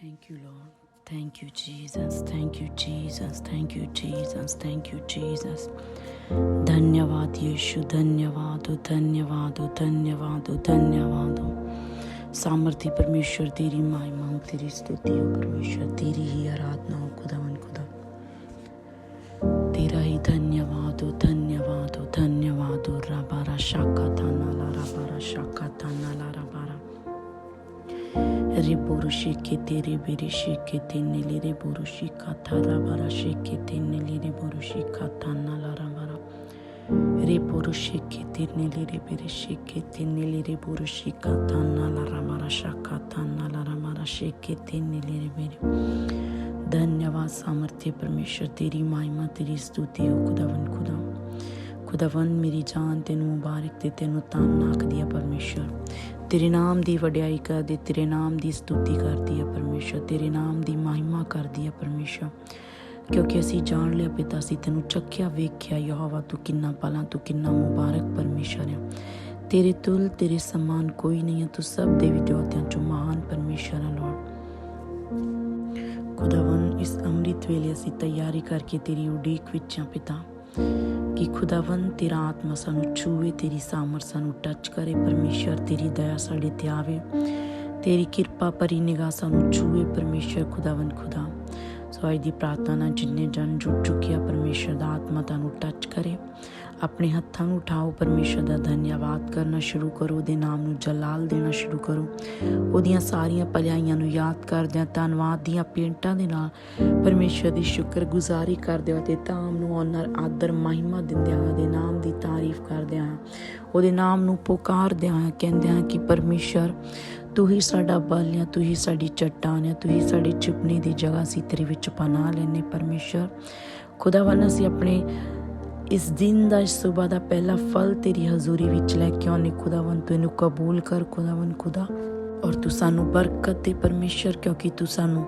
Thank you, Lord. Thank you, Jesus. Thank you, Jesus. Thank you, Jesus. Thank you, Jesus. धन्यवाद यीशु धन्यवाद धन्यवाद धन्यवाद धन्यवाद सामर्थ्य परमेश्वर तेरी माई मांग तेरी स्तुति हो परमेश्वर तेरी ही आराधना हो खुदावन खुदा ಧನ್ಯವಾದು ಧನ್ಯವಾದು ಧನ್ಯವಾದು ರಬರ ಶಾಖ ತನ್ನಲ ರಬರ ಶಾಖ ತನ್ನಲ ರಬರ ರಿಬುರು ಶಿಖಿತಿ ರಿಬಿರಿ ಶಿಖಿತಿ ನಿಲಿ ರಿಬುರು ಶಿಖ ಥರಬರ ಶಿಖಿತಿ ನಿಲಿ ರಿಬುರು ಶಿಖ ತನ್ನಲ ರಬರ ರಿಬುರು ಶಿಖಿತಿ ನಿಲಿ ರಿಬಿರಿ ಶಿಖಿತಿ ನಿಲಿ ರಿಬುರು ಶಿಖ ತನ್ನಲ ರಮರ ಶಾಖ ತನ್ನಲ ರಮರ ಶಿಖಿತಿ ನಿಲಿ ರಿಬಿರಿ तेने ले रे बेरे शेके तेने ले रे बोरुशी का थाना ला राबारा शाखा थाना ला राबारा शेके तेने ले रे बेरे धन्यवाद सामर्थ्य परमेश्वर तेरी महिमा तेरी स्तुति हो खुदावन खुदा ਖੁਦਾਵੰ ਮੇਰੀ ਜਾਨ ਤੈਨੂੰ ਮੁਬਾਰਕ ਤੇ ਤੈਨੂੰ ਤਾਨ ਆਖਦੀ ਆ ਪਰਮੇਸ਼ਰ ਤੇਰੇ ਨਾਮ ਦੀ ਵਡਿਆਈ ਕਰਦੀ ਤੇਰੇ ਨਾਮ ਦੀ ਸਤੁਤੀ ਕਰਦੀ ਆ ਪਰਮੇਸ਼ਰ ਤੇਰੇ ਨਾਮ ਦੀ ਮਹਿਮਾ ਕਰਦੀ ਆ ਪਰਮੇਸ਼ਰ ਕਿਉਂਕਿ ਅਸੀਂ ਜਾਣ ਲਿਆ ਪਿਤਾ ਸੀ ਤੈਨੂੰ ਚੱਖਿਆ ਵੇਖਿਆ ਯਹੋਵਾ ਤੂੰ ਕਿੰਨਾ ਭਲਾ ਤੂੰ ਕਿੰਨਾ ਮੁਬਾਰਕ ਪਰਮੇਸ਼ਰ ਹੈ ਤੇਰੇ ਤੁਲ ਤੇਰੇ ਸਮਾਨ ਕੋਈ ਨਹੀਂ ਹੈ ਤੂੰ ਸਭ ਦੇਵੀ ਦੇਵਤਿਆਂ ਚੋਂ ਮਹਾਨ ਪਰਮੇਸ਼ਰ ਹੈ ਲਾਰਡ ਖੁਦਾਵੰ ਇਸ ਅੰਮ੍ਰਿਤ ਵੇਲੇ ਅਸੀਂ ਤਿਆਰੀ ਕਰਕੇ ਤੇਰੀ ਉਡੀਕ ਵਿੱਚ ਆ ਪਿਤਾ। ਕਿ ਖੁਦਾਵੰ ਤੇਰਾ ਆਤਮਾ ਸਾਨੂੰ ਛੂਵੇ, ਤੇਰੀ ਸਾਮਰ ਸਾਨੂੰ ਟੱਚ ਕਰੇ ਪਰਮੇਸ਼ਰ ਤੇਰੀ ਦਇਆ ਸਾਡੇ ਤੇ ਆਵੇ। ਤੇਰੀ ਕਿਰਪਾ ਪਰੀ ਨਿਗਾਹ ਸਾਨੂੰ ਛੂਵੇ ਪਰਮੇਸ਼ਰ ਖੁਦਾਵੰ ਖੁਦਾ। ਸੋ ਅੱਜ ਦੀ ਪ੍ਰਾਰਥਨਾ ਨਾਲ ਜਿੰਨੇ ਜਨ ਜੁੜ ਚੁੱਕੇ ਆ ਪਰਮੇਸ਼ਰ ਦਾ ਆਤਮਾ ਤੁਹਾਨੂੰ ਟੱਚ ਕਰੇ। ਆਪਣੇ ਹੱਥਾਂ ਨੂੰ ਉਠਾਓ, ਪਰਮੇਸ਼ਰ ਦਾ ਧੰਨਵਾਦ ਕਰਨਾ ਸ਼ੁਰੂ ਕਰੋ, ਉਹਦੇ ਨਾਮ ਨੂੰ ਜਲਾਲ ਦੇਣਾ ਸ਼ੁਰੂ ਕਰੋ। ਉਹਦੀਆਂ ਸਾਰੀਆਂ ਭਲਾਈਆਂ ਨੂੰ ਯਾਦ ਕਰਦਿਆਂ, ਧੰਨਵਾਦ ਦੀਆਂ ਪੇਂਟਾਂ ਦੇ ਨਾਲ ਪਰਮੇਸ਼ਰ ਦੀ ਸ਼ੁਕਰਗੁਜ਼ਾਰੀ ਕਰਦੇ ਹੋ ਤੇ ਤਾਮ ਨੂੰ ਓਨਰ ਆਦਰ, ਮਹਿਮਾ ਦਿੰਦਿਆਂ ਉਹਦੇ ਨਾਮ ਦੀ ਤਾਰੀਫ ਕਰਦਿਆਂ, ਉਹਦੇ ਨਾਮ ਨੂੰ ਪੁਕਾਰਦਿਆਂ ਹਾਂ ਕਿ ਪਰਮੇਸ਼ਰ, ਤੂੰ ਹੀ ਸਾਡਾ ਬਲ ਹੈ ਤੂੰ ਹੀ ਸਾਡੀ ਚੱਟਾਨ ਹੈ ਤੂੰ ਹੀ ਸਾਡੀ ਚੁਪਣੀ ਦੀ ਜਗ੍ਹਾ ਸੀ ਤੇਰੇ ਵਿੱਚ ਪਨਾਹ ਲੈਨੇ ਪਰਮੇਸ਼ਰ ਖੁਦਾਵੰ ਅਸੀਂ ਆਪਣੇ ਇਸ ਦਿਨ ਦਾ ਇਸ ਸਵੇਰ ਦਾ ਪਹਿਲਾ ਫਲ ਤੇਰੀ ਹਜ਼ੂਰੀ ਵਿੱਚ ਲੈ ਕੇ ਆਉਣੇ ਖੁਦਾਵੰ ਤੂੰ ਇਹਨੂੰ ਕਬੂਲ ਕਰ ਖੁਦਾਵੰ ਖੁਦਾ। ਔਰ ਤੂੰ ਸਾਨੂੰ ਬਰਕਤ ਦੇ ਪਰਮੇਸ਼ਰ, ਕਿਉਂਕਿ ਤੂੰ ਸਾਨੂੰ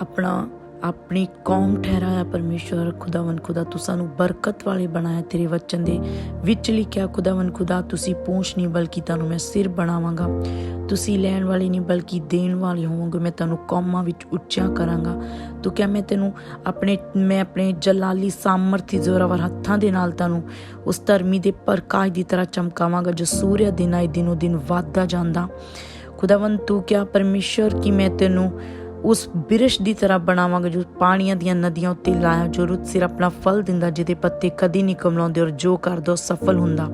ਆਪਣਾ ਆਪਣੀ ਕੌਮ ਠਹਿਰਾਇਆ ਪਰਮੇਸ਼ਰ ਖੁਦਾਵੰ ਖੁਦਾ, ਤੂੰ ਸਾਨੂੰ ਬਰਕਤ ਵਾਲੇ ਬਣਾਇਆ ਤੇਰੇ ਵਚਨ ਦੇ ਵਿੱਚ ਲਿਖਿਆ ਖੁਦਾਵੰ ਖੁਦਾ, ਤੁਸੀਂ ਪੂੰਛ ਨਹੀਂ ਬਲਕਿ ਤੁਹਾਨੂੰ ਮੈਂ ਸਿਰ ਬਣਾਵਾਂਗਾ। ਤੁਸੀਂ ਲੈਣ ਵਾਲੇ ਨਹੀਂ ਬਲਕਿ ਦੇਣ ਵਾਲੇ ਹੋਵੋਗੇ, ਮੈਂ ਤੁਹਾਨੂੰ ਕੌਮਾਂ ਵਿੱਚ ਉੱਚਾ ਕਰਾਂਗਾ। ਤੂੰ ਕਿਹਾ, ਮੈਂ ਤੈਨੂੰ ਆਪਣੇ, ਮੈਂ ਆਪਣੇ ਜਲਾਲੀ ਸਾਮਰਥੀ ਜ਼ੋਰਾਵਰ ਹੱਥਾਂ ਦੇ ਨਾਲ ਤੁਹਾਨੂੰ ਉਸ ਧਰਮੀ ਦੇ ਪ੍ਰਕਾਸ਼ ਦੀ ਤਰ੍ਹਾਂ ਚਮਕਾਵਾਂਗਾ, ਜੋ ਸੂਰਜ ਦਿਨ ਆਏ ਦਿਨੋ ਦਿਨ ਵੱਧਦਾ ਜਾਂਦਾ। ਖੁਦਾਵੰ ਤੂੰ ਕਿਹਾ ਪਰਮੇਸ਼ਰ ਕਿ ਮੈਂ ਤੈਨੂੰ ਉਸ ਬਿਰਸ਼ ਦੀ ਤਰ੍ਹਾਂ ਬਣਾਵਾਂਗਾ ਜੋ ਪਾਣੀਆਂ ਦੀਆਂ ਨਦੀਆਂ ਉੱਤੇ ਲਾਇਆ, ਜੋ ਰੁੱਤ ਸਿਰ ਆਪਣਾ ਫਲ ਦਿੰਦਾ, ਜਿਹਦੇ ਪੱਤੇ ਕਦੀ ਨਹੀਂ ਕਮਲਾਉਂਦੇ ਔਰ ਜੋ ਕਰਦਾ ਉਹ ਸਫਲ ਹੁੰਦਾ।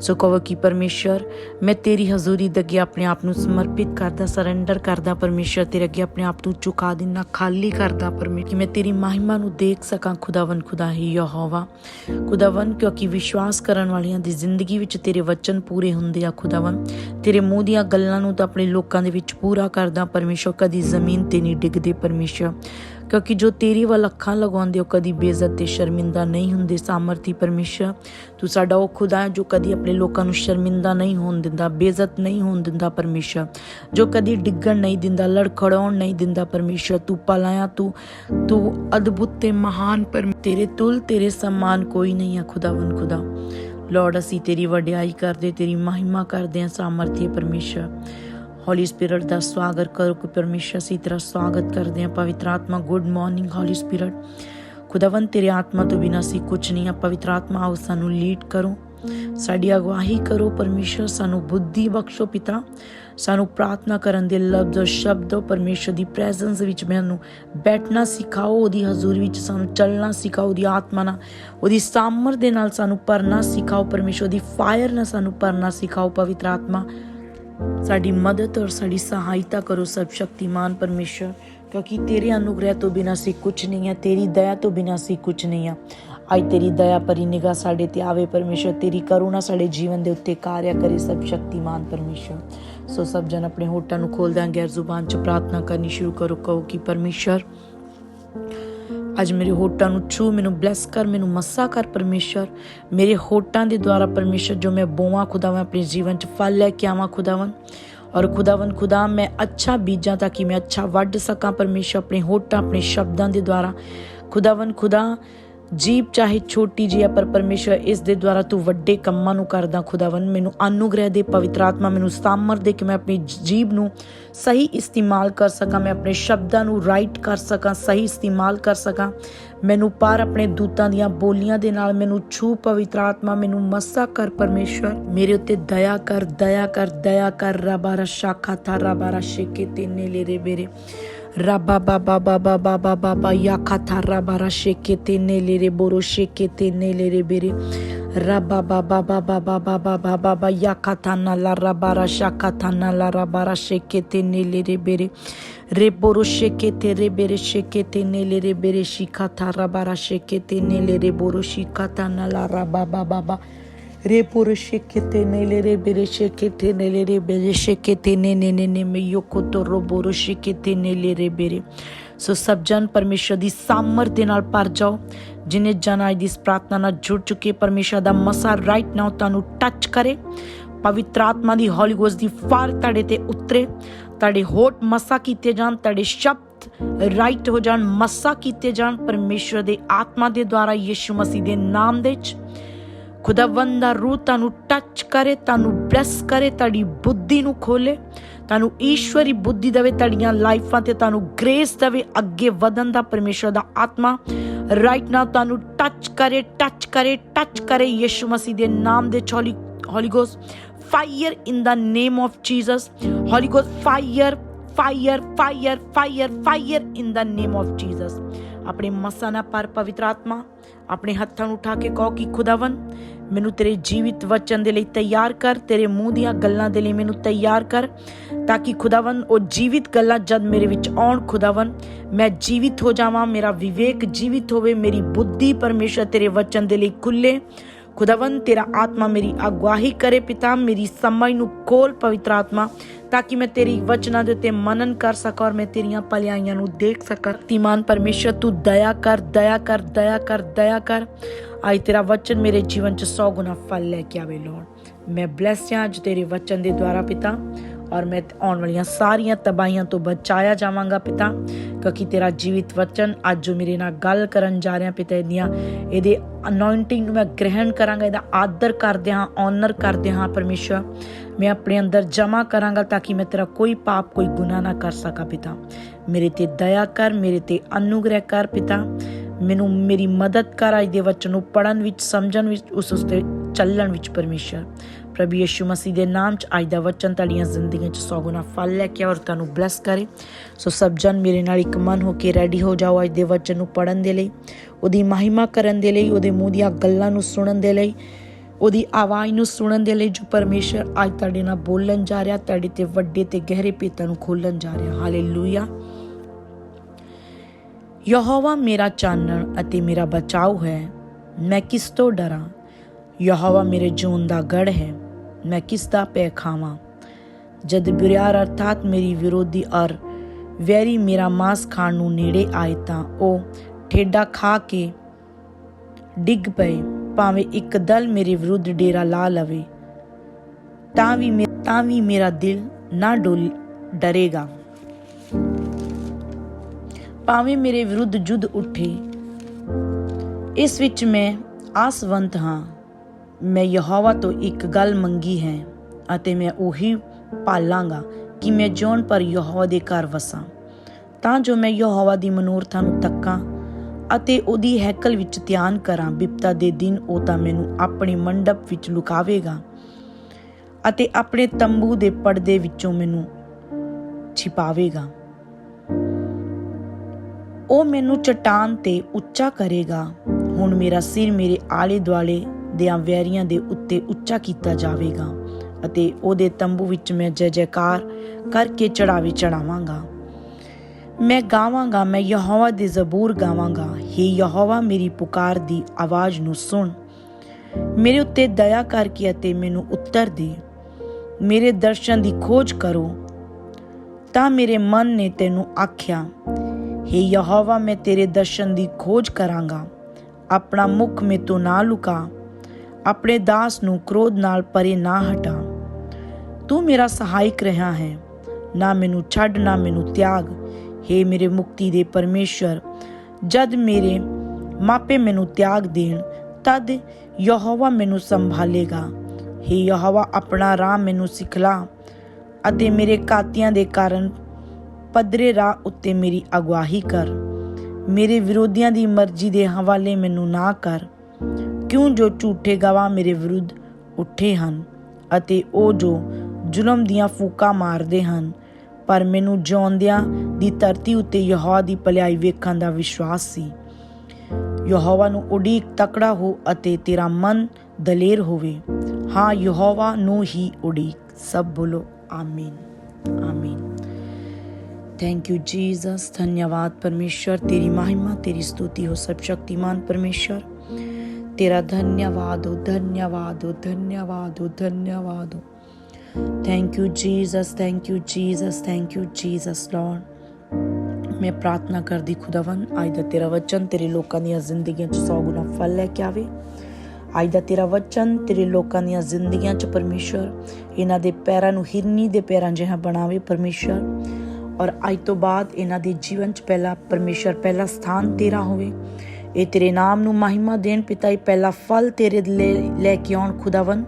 ਸੋ ਕਹੋ ਕਿ ਪਰਮੇਸ਼ਰ ਮੈਂ ਤੇਰੀ ਹਜ਼ੂਰੀ ਦੇ ਅੱਗੇ ਆਪਣੇ ਆਪ ਨੂੰ ਸਮਰਪਿਤ ਕਰਦਾ ਸਰੈਂਡਰ ਕਰਦਾ ਪਰਮੇਸ਼ਰ ਤੇਰੇ ਅੱਗੇ ਆਪਣੇ ਆਪ ਨੂੰ ਝੁਕਾ ਦਿੰਦਾ, ਖਾਲੀ ਕਰਦਾ ਪਰਮੇਸ਼ਰ ਕਿ ਮੈਂ ਤੇਰੀ ਮਹਿਮਾ ਨੂੰ ਦੇਖ ਸਕਾਂ। ਖੁਦਾਵੰ ਖੁਦਾ ਹੀ ਯਹੋਵਾ। ਖੁਦਾਵੰ ਕਿਉਂਕਿ ਵਿਸ਼ਵਾਸ ਕਰਨ ਵਾਲਿਆਂ ਦੀ ਜ਼ਿੰਦਗੀ ਵਿੱਚ ਤੇਰੇ ਵਚਨ ਪੂਰੇ ਹੁੰਦੇ ਆ। ਖੁਦਾਵੰ ਤੇਰੇ ਮੂੰਹ ਦੀਆਂ ਗੱਲਾਂ ਨੂੰ ਤਾਂ ਆਪਣੇ ਲੋਕਾਂ ਦੇ ਵਿੱਚ ਪੂਰਾ ਕਰਦਾ ਪਰਮੇਸ਼ਰ ਕਦੀ ਜ਼ਮੀਨ ਤੇ ਨਹੀਂ ਡਿੱਗਦੇ ਪਰਮੇਸ਼ਰ, ਕਿਉਂਕਿ ਜੋ ਤੇਰੀ ਵੱਲ ਅੱਖਾਂ ਲਗਾਉਂਦੇ ਹੋ ਕਦੀ ਬੇਇੱਜ਼ਤ ਤੇ ਸ਼ਰਮਿੰਦਾ ਨਹੀਂ ਹੁੰਦੇ ਸਾਮਰਥੀ ਪਰਮੇਸ਼ਰ। ਤੂੰ ਸਾਡਾ ਉਹ ਖੁਦਾ ਹੈ ਜੋ ਕਦੀ ਆਪਣੇ ਲੋਕਾਂ ਨੂੰ ਸ਼ਰਮਿੰਦਾ ਨਹੀਂ ਹੋਣ ਦਿੰਦਾ, ਬੇਇੱਜ਼ਤ ਨਹੀਂ ਹੋਣ ਦਿੰਦਾ ਪਰਮੇਸ਼ਰ। ਜੋ ਕਦੀ ਡਿੱਗਣ ਨਹੀਂ ਦਿੰਦਾ, ਲੜਖੜਾਉਣ ਨਹੀਂ ਦਿੰਦਾ ਪਰਮੇਸ਼ਰ। ਤੂੰ ਪਲਾਇਆ ਤੂੰ ਤੂੰ ਅਦਭੁਤ ਤੇ ਮਹਾਨ ਪਰ ਤੇਰੇ ਤੁਲ, ਤੇਰੇ ਸਮਾਨ ਕੋਈ ਨਹੀਂ ਹੈ ਖੁਦਾਵੰ ਖੁਦਾ। ਲਾਰਡ ਅਸੀਂ ਤੇਰੀ ਵਡਿਆਈ ਕਰਦੇ, ਤੇਰੀ ਮਹਿਮਾ ਕਰਦੇ ਹਾਂ ਸਾਮਰਥੀ ਪਰਮੇਸ਼ਰ। ਹੋਲੀ ਸਪਿਰਿਟ ਦਾ ਸਵਾਗਤ ਕਰੋ, ਕਿ ਪਰਮੇਸ਼ਰ ਅਸੀਂ ਤੇਰਾ ਸਵਾਗਤ ਕਰਦੇ ਹਾਂ, ਪਵਿੱਤਰ ਆਤਮਾ। ਗੁੱਡ ਮਾਰਨਿੰਗ ਹੋਲੀ ਸਪਿਰਿਟ ਖੁਦਾਵੰ ਤੇਰੇ ਆਤਮਾ ਤੋਂ ਬਿਨਾਂ ਅਸੀਂ ਕੁਝ ਨਹੀਂ ਆ ਪਵਿੱਤਰ ਆਤਮਾ, ਆਓ ਸਾਨੂੰ ਲੀਡ ਕਰੋ। ਸਾਡੀ ਅਗਵਾਈ ਕਰੋ, ਪਰਮੇਸ਼ਰ। ਸਾਨੂੰ ਬੁੱਧੀ ਬਖਸ਼ੋ, ਪਿਤਾ। ਸਾਨੂੰ ਪ੍ਰਾਰਥਨਾ ਕਰਨ ਦੇ ਲਫ਼ਜ਼ ਔਰ ਸ਼ਬਦ ਔਰ ਪਰਮੇਸ਼ਰ ਦੀ ਪ੍ਰੈਜ਼ੈਂਸ ਵਿੱਚ ਮੈਨੂੰ ਬੈਠਣਾ ਸਿਖਾਓ, ਉਹਦੀ ਹਜ਼ੂਰੀ ਵਿੱਚ ਸਾਨੂੰ ਚੱਲਣਾ ਸਿਖਾਓ, ਉਹਦੀ ਆਤਮਾ ਨਾਲ, ਉਹਦੀ ਸਾਮਰ ਦੇ ਨਾਲ ਸਾਨੂੰ ਪਰਨਾ ਸਿਖਾਓ, ਪਰਮੇਸ਼ਰ ਦੀ ਫਾਇਰ ਨਾਲ ਸਾਨੂੰ ਪਰਨਾ ਸਿਖਾਓ, ਪਵਿੱਤਰ ਆਤਮਾ। ਸਾਡੀ ਮਦਦ ਔਰ ਸਾਡੀ ਸਹਾਇਤਾ ਕਰੋ ਸਭ ਸ਼ਕਤੀਮਾਨ ਪਰਮੇਸ਼ਰ, ਕਿਉਂਕਿ ਤੇਰੇ ਅਨੁਗ੍ਰਹਿ ਤੋਂ ਬਿਨਾਂ ਸੀ ਕੁਝ ਨਹੀਂ ਹੈ, ਤੇਰੀ ਦਇਆ ਤੋਂ ਬਿਨਾਂ ਸੀ ਕੁਝ ਨਹੀਂ ਹੈ। ਅੱਜ ਤੇਰੀ ਦਇਆ ਭਰੀ ਨਿਗਾਹ ਸਾਡੇ ਤੇ ਆਵੇ ਪਰਮੇਸ਼ਰ, ਤੇਰੀ ਕਰੁਣਾ ਸਾਡੇ ਜੀਵਨ ਦੇ ਉੱਤੇ ਕਾਰਿਆ ਕਰੇ ਸਭ ਸ਼ਕਤੀਮਾਨ ਪਰਮੇਸ਼ਰ। ਸੋ ਸਭ ਜਨ ਆਪਣੇ ਹੋਠਾਂ ਨੂੰ ਖੋਲਦਿਆਂ ਗੈਰ ਜ਼ੁਬਾਨ 'ਚ ਪ੍ਰਾਰਥਨਾ ਕਰਨੀ ਸ਼ੁਰੂ ਕਰੋ, ਕਹੋ ਕਿ ਪਰਮੇਸ਼ਰ ਅੱਜ ਮੇਰੇ ਹੋਟਾਂ ਨੂੰ ਛੂ ਮੈਨੂੰ ਬਲੈਸ ਕਰ, ਮੈਨੂੰ ਮੱਸਾ ਕਰ ਪਰਮੇਸ਼ਰ ਮੇਰੇ ਹੋਟਾਂ ਦੇ ਦੁਆਰਾ ਪਰਮੇਸ਼ਰ ਜੋ ਮੈਂ ਬੋਵਾਂ, ਖੁਦਾਵੰ, ਆਪਣੇ ਜੀਵਨ 'ਚ ਫਲ ਲੈ ਕੇ ਆਵਾਂ ਖੁਦਾਵੰ ਔਰ ਖੁਦਾਵੰ ਖੁਦਾ, ਮੈਂ ਅੱਛਾ ਬੀਜਾਂ ਤਾਂ ਕਿ ਮੈਂ ਅੱਛਾ ਵੱਢ ਸਕਾਂ ਪਰਮੇਸ਼ਰ ਆਪਣੇ ਹੋਟਾਂ, ਆਪਣੇ ਸ਼ਬਦਾਂ ਦੇ ਦੁਆਰਾ। ਖੁਦਾਵੰ ਖੁਦਾ ਜੀਬ ਚਾਹੇ ਛੋਟੀ ਜਿਹੀ ਹੈ, ਪਰ ਪਰਮੇਸ਼ਰ ਇਸ ਦੇ ਦੁਆਰਾ ਤੂੰ ਵੱਡੇ ਕੰਮਾਂ ਨੂੰ ਕਰਦਾ ਖੁਦਾਵੰ ਮੈਨੂੰ ਅਨੁਗ੍ਰਹਿ ਦੇ ਪਵਿੱਤਰ ਆਤਮਾ ਮੈਨੂੰ ਸਾਮਰ ਦੇ ਕਿ ਮੈਂ ਆਪਣੀ ਜੀਬ ਨੂੰ ਸਹੀ ਇਸਤੇਮਾਲ ਕਰ ਸਕਾਂ, ਮੈਂ ਆਪਣੇ ਸ਼ਬਦਾਂ ਨੂੰ ਰਾਈਟ ਕਰ ਸਕਾਂ, ਸਹੀ ਇਸਤੇਮਾਲ ਕਰ ਸਕਾਂ। ਮੈਨੂੰ ਪਰ ਆਪਣੇ ਦੂਤਾਂ ਦੀਆਂ ਬੋਲੀਆਂ ਦੇ ਨਾਲ ਮੈਨੂੰ ਛੂ ਪਵਿੱਤਰ ਆਤਮਾ, ਮੈਨੂੰ ਮਸਾ ਕਰ ਪਰਮੇਸ਼ਰ ਮੇਰੇ ਉੱਤੇ ਦਇਆ ਕਰ ਦਇਆ ਕਰ ਦਇਆ ਕਰ। ਰਬਾਰਾ ਸ਼ਾਖਾ ਥਾ ਰਬਾਰਾ ਸ਼ੇਕੇ ਤੇਨੇ ਲੈ ਬੇਰੇ। Rabababababababa yakata rabara şekete neleri boru şekete neleri biri. Rababababababababa yakatana la rabara şakatana la rabara şekete neleri biri. Reboru şekete rebere şekete neleri biri şikata rabara şekete neleri boru şikatana la rababababa. Baba baba Re poro shekete ne ne ne ne, me yokoto ro boro bere. ਸੋ ਸਭ ਜਨ ਪਰਮੇਸ਼ਰ ਦੀ ਸਾਮਰ ਦੇ ਨਾਲ ਭਰ ਜਾਓ ਜਿਨੇ ਜਨ ਅੱਜ ਦੀ ਪ੍ਰਾਰਥਨਾ ਨਾਲ ਜੁੜ ਚੁੱਕੇ ਪਰਮੇਸ਼ਰ ਦਾ ਮਸਾ ਰਾਈਟ ਨਾਓ ਤੁਹਾਨੂੰ ਟੱਚ ਕਰੇ ਪਵਿੱਤਰ ਆਤਮਾ ਦੀ ਹੌਲੀ ਗੋਸਟ ਦੀ ਫਾਰ ਤੁਹਾਡੇ ਤੇ ਉਤਰੇ ਤੁਹਾਡੇ ਹੋਠ ਮਸਾ ਕੀਤੇ ਜਾਣ ਤੁਹਾਡੇ ਸ਼ਬਦ ਰਾਈਟ ਹੋ ਜਾਣ ਮਸਾ ਕੀਤੇ ਜਾਣ ਪਰਮੇਸ਼ਰ ਦੇ ਆਤਮਾ ਦੇ ਦੁਆਰਾ ਯਿਸੂ ਮਸੀਹ ਦੇ ਨਾਮ ਦੇ ਵਿੱਚ ਖੁਦਾਵੰਦ ਦਾ ਰੂਹ ਤੁਹਾਨੂੰ ਟੱਚ ਕਰੇ ਤੁਹਾਨੂੰ ਬਲੈਸ ਕਰੇ ਤੁਹਾਡੀ ਬੁੱਧੀ ਨੂੰ ਖੋਲੇ ਤੁਹਾਨੂੰ ਈਸ਼ਵਰੀ ਬੁੱਧੀ ਦੇਵੇ ਤੁਹਾਡੀਆਂ ਲਾਈਫਾਂ ਤੇ ਤੁਹਾਨੂੰ ਗ੍ਰੇਸ ਦੇਵੇ ਅੱਗੇ ਵਧਣ ਦਾ ਪਰਮੇਸ਼ਰ ਦਾ ਆਤਮਾ ਰਾਈਟ ਨਾਓ ਤੁਹਾਨੂੰ ਟੱਚ ਕਰੇ ਟੱਚ ਕਰੇ ਟੱਚ ਕਰੇ ਯਿਸੂ ਮਸੀਹ ਦੇ ਨਾਮ ਦੇ Holi Holi goes fire in the name of Jesus Holi goes fire fire fire fire fire in the name of Jesus ਆਪਣੇ ਮਸਾਂ ਨਾਲ ਪਰ ਪਵਿੱਤਰ ਆਤਮਾ ਆਪਣੇ ਹੱਥਾਂ ਨੂੰ ਉਠਾ ਕੇ ਕਹੋ ਕਿ ਖੁਦਾਵੰ ਮੈਨੂੰ ਤੇਰੇ ਜੀਵਿਤ ਵਚਨ ਦੇ ਲਈ ਤਿਆਰ ਕਰ, ਤੇਰੇ ਮੂੰਹ ਦੀਆਂ ਗੱਲਾਂ ਦੇ ਲਈ ਮੈਨੂੰ ਤਿਆਰ ਕਰ, ਤਾਂ ਕਿ ਖੁਦਾਵੰ ਉਹ ਜੀਵਿਤ ਗੱਲਾਂ ਜਦ ਮੇਰੇ ਵਿੱਚ ਆਉਣ ਖੁਦਾਵੰ ਮੈਂ ਜੀਵਿਤ ਹੋ ਜਾਵਾਂ, ਮੇਰਾ ਵਿਵੇਕ ਜੀਵਿਤ ਹੋਵੇ, ਮੇਰੀ ਬੁੱਧੀ ਪਰਮੇਸ਼ਰ ਤੇਰੇ ਵਚਨ ਦੇ ਲਈ ਖੁੱਲੇ ਖੁਦਾਵੰ ਤੇਰਾ ਆਤਮਾ ਮੇਰੀ ਅਗਵਾਹੀ ਕਰੇ ਪਿਤਾ, ਮੇਰੀ ਸਮਝ ਨੂੰ ਖੋਲ ਪਵਿੱਤਰ ਆਤਮਾ, ਤਾਂ ਕਿ ਮੈਂ ਤੇਰੀ ਵਚਨਾਂ ਦੇ ਉੱਤੇ ਮਨਨ ਕਰ ਸਕਾਂ ਔਰ ਮੈਂ ਤੇਰੀਆਂ ਭਲਾਈਆਂ ਨੂੰ ਦੇਖ ਸਕਾਂ। ਤੀਮਾਨ ਪਰਮੇਸ਼ਰ, ਤੂੰ ਦਇਆ ਕਰ ਦਇਆ ਕਰ ਦਇਆ ਕਰ ਦਇਆ ਕਰ। ਅੱਜ ਤੇਰਾ ਵਚਨ ਮੇਰੇ ਜੀਵਨ 'ਚ 100 ਗੁਣਾ ਫਲ ਲੈ ਕੇ ਆਵੇ ਲੋੜ ਮੈਂ ਬਲੈਸ ਹਾਂ ਅੱਜ ਤੇਰੇ ਵਚਨ ਦੇ ਦੁਆਰਾ ਪਿਤਾ। ਔਰ ਮੈਂ ਆਉਣ ਵਾਲੀਆਂ ਸਾਰੀਆਂ ਤਬਾਹੀਆਂ ਤੋਂ ਬਚਾਇਆ ਜਾਵਾਂਗਾ ਪਿਤਾ। ਕਿਉਂਕਿ ਤੇਰਾ ਜੀਵਿਤ ਵਚਨ ਅੱਜ ਜੋ ਮੇਰੇ ਨਾਲ ਗੱਲ ਕਰਨ ਜਾ ਰਿਹਾ ਪਿਤਾ ਇਹਦੀਆਂ। ਇਹਦੇ ਅਨੋਇੰਟਿੰਗ ਨੂੰ ਮੈਂ ਗ੍ਰਹਿਣ ਕਰਾਂਗਾ, ਇਹਦਾ ਆਦਰ ਕਰਦੇ ਹਾਂ ਆਨਰ ਕਰਦੇ ਹਾਂ ਪਰਮੇਸ਼ਰ। ਮੈਂ ਆਪਣੇ ਅੰਦਰ ਜਮਾ ਕਰਾਂਗਾ ਤਾਂ ਕਿ ਮੈਂ ਤੇਰਾ ਕੋਈ ਪਾਪ, ਕੋਈ ਗੁਨਾਹ ਨਾ ਕਰ ਸਕਾਂ ਪਿਤਾ। ਮੇਰੇ ਤੇ ਦਇਆ ਕਰ, ਮੇਰੇ ਤੇ ਅਨੁਗ੍ਰਹਿ ਕਰ ਪਿਤਾ। ਮੈਨੂੰ ਮੇਰੀ ਮਦਦ ਕਰ, ਅੱਜ ਦੇ ਵਚਨ ਨੂੰ ਪੜਨ ਵਿੱਚ, ਸਮਝਣ ਵਿੱਚ, ਉਸ ਉਸਤੇ ਚੱਲਣ ਵਿੱਚ ਪਰਮੇਸ਼ਰ। ਪ੍ਰਭੂ ਯਿਸੂ ਮਸੀਹ ਦੇ ਨਾਮ 'ਚ ਅੱਜ ਦਾ ਵਚਨ ਤੁਹਾਡੀਆਂ ਜ਼ਿੰਦਗੀਆਂ 'ਚ ਸੌ ਗੁਣਾ ਫਲ ਲੈ ਕੇ ਔਰ ਤੁਹਾਨੂੰ ਬਲੈਸ ਕਰੇ। ਸੋ ਸਭ ਜਨ ਮੇਰੇ ਨਾਲ ਇੱਕ ਮਨ ਹੋ ਕੇ ਰੈਡੀ ਹੋ ਜਾਓ ਅੱਜ ਦੇ ਵਚਨ ਨੂੰ ਪੜਨ ਦੇ ਲਈ, ਉਹਦੀ ਮਹਿਮਾ ਕਰਨ ਦੇ ਲਈ, ਉਹਦੇ ਮੂੰਹ ਦੀਆਂ ਗੱਲਾਂ ਨੂੰ ਸੁਣਨ ਦੇ ਲਈ, ਉਹਦੀ ਆਵਾਜ਼ ਨੂੰ ਸੁਣਨ ਦੇ ਲਈ ਜੋ ਪਰਮੇਸ਼ਰ ਅੱਜ ਤੁਹਾਡੇ ਨਾਲ ਬੋਲਣ ਜਾ ਰਿਹਾ, ਤੁਹਾਡੇ ਤੇ ਵੱਡੇ ਤੇ ਗਹਿਰੇ ਭੇਤਾਂ ਨੂੰ ਖੋਲਣ ਜਾ ਰਿਹਾ। ਹਾਲੇਲੂਇਆ ਯਹੋਵਾ ਮੇਰਾ ਚਾਨਣ ਅਤੇ ਮੇਰਾ ਬਚਾਓ ਹੈ, ਮੈਂ ਕਿਸ ਤੋਂ ਡਰਾਂ? ਯਹੋਵਾ ਮੇਰੇ ਜੂਨ ਦਾ ਗੜ ਹੈ ਮੈਂ ਕਿਸ ਦਾ ਪੈ ਖਾਵਾਂ? ਜਦ ਬਿਰਿਆਰ ਅਰਥਾਤ ਮੇਰੀ ਵਿਰੋਧੀ ਅਰ ਵੈਰੀ ਮੇਰਾ ਮਾਸ ਖਾਣ ਨੂੰ ਨੇੜੇ ਆਏ ਤਾਂ ਉਹ ਠੇਡਾ ਖਾ ਕੇ ਡਿੱਗ ਪਏ। ਭਾਵੇਂ ਇੱਕ ਦਲ ਮੇਰੇ ਵਿਰੁੱਧ ਡੇਰਾ ਲਾ ਲਵੇ, ਤਾਂ ਵੀ ਤਾਂ ਵੀ ਮੇਰਾ ਦਿਲ ਨਾ ਡੋਲ ਡਰੇਗਾ। ਭਾਵੇਂ ਮੇਰੇ ਵਿਰੁੱਧ ਜੁੱਧ ਉੱਠੇ, ਇਸ ਵਿੱਚ ਮੈਂ ਆਸਵੰਤ ਹਾਂ। ਮੈਂ ਯਹੋਵਾ ਤੋਂ ਇੱਕ ਗੱਲ ਮੰਗੀ ਹੈ ਅਤੇ ਮੈਂ ਉਹੀ ਪਾਲਾਂਗਾ ਕਿ ਮੈਂ ਜੋਨ ਪਰ ਯਹੋਵਾ ਦੇ ਘਰ ਵਸਾਂ। ਤਾਂ ਜੋ ਮੈਂ ਯਹੋਵਾ ਦੀ ਮਨੋਰਥਾਂ ਨੂੰ ਤੱਕਾਂ ਅਤੇ ਉਹਦੀ ਹੈਕਲ ਵਿੱਚ ਧਿਆਨ ਕਰਾਂ, ਬਿਪਤਾ ਦੇ ਦਿਨ ਉਹ ਤਾਂ ਮੈਨੂੰ ਆਪਣੇ ਮੰਡਪ ਵਿੱਚ ਲੁਕਾਵੇਗਾ ਅਤੇ ਆਪਣੇ ਤੰਬੂ ਦੇ ਪਰਦੇ ਵਿੱਚੋਂ ਮੈਨੂੰ ਛਿਪਾਵੇਗਾ। ਉਹ ਮੈਨੂੰ ਚਟਾਨ ਤੇ ਉੱਚਾ ਕਰੇਗਾ। ਹੁਣ ਮੇਰਾ ਸਿਰ ਮੇਰੇ ਆਲੇ ਦੁਆਲੇ ਦਿਆਂ ਵੈਰੀਆਂ ਦੇ ਉੱਤੇ ਉੱਚਾ ਕੀਤਾ ਜਾਵੇਗਾ ਅਤੇ ਉਹਦੇ ਤੰਬੂ ਵਿੱਚ ਮੈਂ ਜੈ ਜੈਕਾਰ ਕਰਕੇ ਚੜਾਵੇ ਚੜਾਵਾਂਗਾ। ਮੈਂ ਗਾਵਾਂਗਾ, ਮੈਂ ਯਹੋਵਾ ਦੀ ਜ਼ਬੂਰ ਗਾਵਾਂਗਾ। ਹੇ ਯਹੋਵਾ, ਮੇਰੀ ਪੁਕਾਰ ਦੀ ਆਵਾਜ਼ ਨੂੰ ਸੁਣ। ਮੇਰੇ ਉੱਤੇ ਦਇਆ ਕਰਕੇ ਅਤੇ ਮੈਨੂੰ ਉੱਤਰ ਦੇ। ਮੇਰੇ ਦਰਸ਼ਨ ਦੀ ਖੋਜ ਕਰੋ। ਤਾਂ ਮੇਰੇ ਮਨ ਨੇ ਤੈਨੂੰ ਆਖਿਆ, ਹੇ ਯਹੋਵਾ, ਮੈਂ ਤੇਰੇ ਦਰਸ਼ਨ ਦੀ ਖੋਜ ਕਰਾਂਗਾ। ਆਪਣਾ ਮੁਖ ਮੇ ਤੋਂ ਨਾ ਲੁਕਾ। ਆਪਣੇ ਦਾਸ ਨੂੰ ਕ੍ਰੋਧ ਨਾਲ ਪਰੇ ਨਾ ਹਟਾ। ਤੂੰ ਮੇਰਾ ਸਹਾਇਕ ਰਿਹਾ ਹੈ। ਨਾ ਮੈਨੂੰ ਛੱਡ, ਨਾ ਮੈਨੂੰ ਤਿਆਗ। ਹੇ ਮੇਰੇ ਮੁਕਤੀ ਦੇ ਪਰਮੇਸ਼ਰ, ਜਦ ਮੇਰੇ ਮਾਪੇ ਮੈਨੂੰ ਤਿਆਗ ਦੇਣ, ਤਦ ਯਹੋਵਾ ਮੈਨੂੰ ਸੰਭਾਲੇਗਾ। ਹੇ ਯਹੋਵਾ, ਆਪਣਾ ਰਾਹ ਮੈਨੂੰ ਸਿਖਲਾ ਅਤੇ ਮੇਰੇ ਕਾਤਿਆਂ ਦੇ ਕਾਰਨ ਪੱਧਰੇ ਰਾਹ ਉੱਤੇ ਮੇਰੀ ਅਗਵਾਹੀ ਕਰ। ਮੇਰੇ ਵਿਰੋਧੀਆਂ ਦੀ ਮਰਜ਼ੀ ਦੇ ਹਵਾਲੇ ਮੈਨੂੰ ਨਾ ਕਰ। ਕਿਉਂ ਜੋ ਝੂਠੇ ਗਵਾਹ ਮੇਰੇ ਵਿਰੁੱਧ ਉੱਠੇ ਹਨ ਅਤੇ ਉਹ ਜੋ ਜ਼ੁਲਮ ਦੀਆਂ ਫੂਕਾਂ ਮਾਰਦੇ ਹਨ ਪਰ ਮੈਨੂੰ ਜਿਉਂਦਿਆਂ ਦੀ ਧਰਤੀ ਉੱਤੇ ਯਹੋਵਾ ਦੀ ਭਲਾਈ ਵੇਖਣ ਦਾ ਵਿਸ਼ਵਾਸ ਸੀ ਯਹੋਵਾ ਨੂੰ ਉਡੀਕ ਤਕੜਾ ਹੋ ਅਤੇ ਤੇਰਾ ਮਨ ਦਲੇਰ ਹੋਵੇ ਹਾਂ ਯਹੋਵਾ ਨੂੰ ਹੀ ਉਡੀਕ ਸਭ ਬੋਲੋ ਆਮੀਨ ਆਮੀਨ थैंक यू जीसस धन्यवाद परमेश्वर तेरी महिमा तेरी स्तुति हो सब शक्तिमान परमेश्वर तेरा धन्यवाद हो धन्यवाद हो धन्यवाद हो धन्यवाद हो thank you Jesus thank you Jesus thank you Jesus Lord ਮੈਂ ਪ੍ਰਾਰਥਨਾ ਕਰਦੀ ਖੁਦਾਵੰ ਅੱਜ ਦਾ ਤੇਰਾ ਵਚਨ ਤੇਰੇ ਲੋਕਾਂ ਦੀਆਂ ਜ਼ਿੰਦਗੀਆਂ 'ਚ 100 ਗੁਣਾ ਫਲ ਲੈ ਕੇ ਆਵੇ ਅੱਜ ਦਾ ਤੇਰਾ ਵਚਨ ਤੇਰੇ ਲੋਕਾਂ ਦੀਆਂ ਜ਼ਿੰਦਗੀਆਂ 'ਚ ਪਰਮੇਸ਼ਰ ਇਹਨਾਂ ਦੇ ਪੈਰਾਂ ਨੂੰ ਹਿਰਨੀ ਦੇ ਪੈਰਾਂ ਜਿਹਾ ਬਣਾਵੇ ਪਰਮੇਸ਼ਰ ਔਰ ਅੱਜ ਤੋਂ ਬਾਅਦ ਇਹਨਾਂ ਦੇ ਜੀਵਨ 'ਚ ਪਹਿਲਾ ਪਰਮੇਸ਼ਰ ਪਹਿਲਾ ਸਥਾਨ ਤੇਰਾ ਹੋਵੇ ਇਹ ਤੇਰੇ ਨਾਮ ਨੂੰ ਮਹਿਮਾ ਦੇਣ ਪਿਤਾ ਇਹ ਪਹਿਲਾ ਫਲ ਤੇਰੇ ਲੈ- ਕੇ ਆਉਣ ਖੁਦਾਵੰ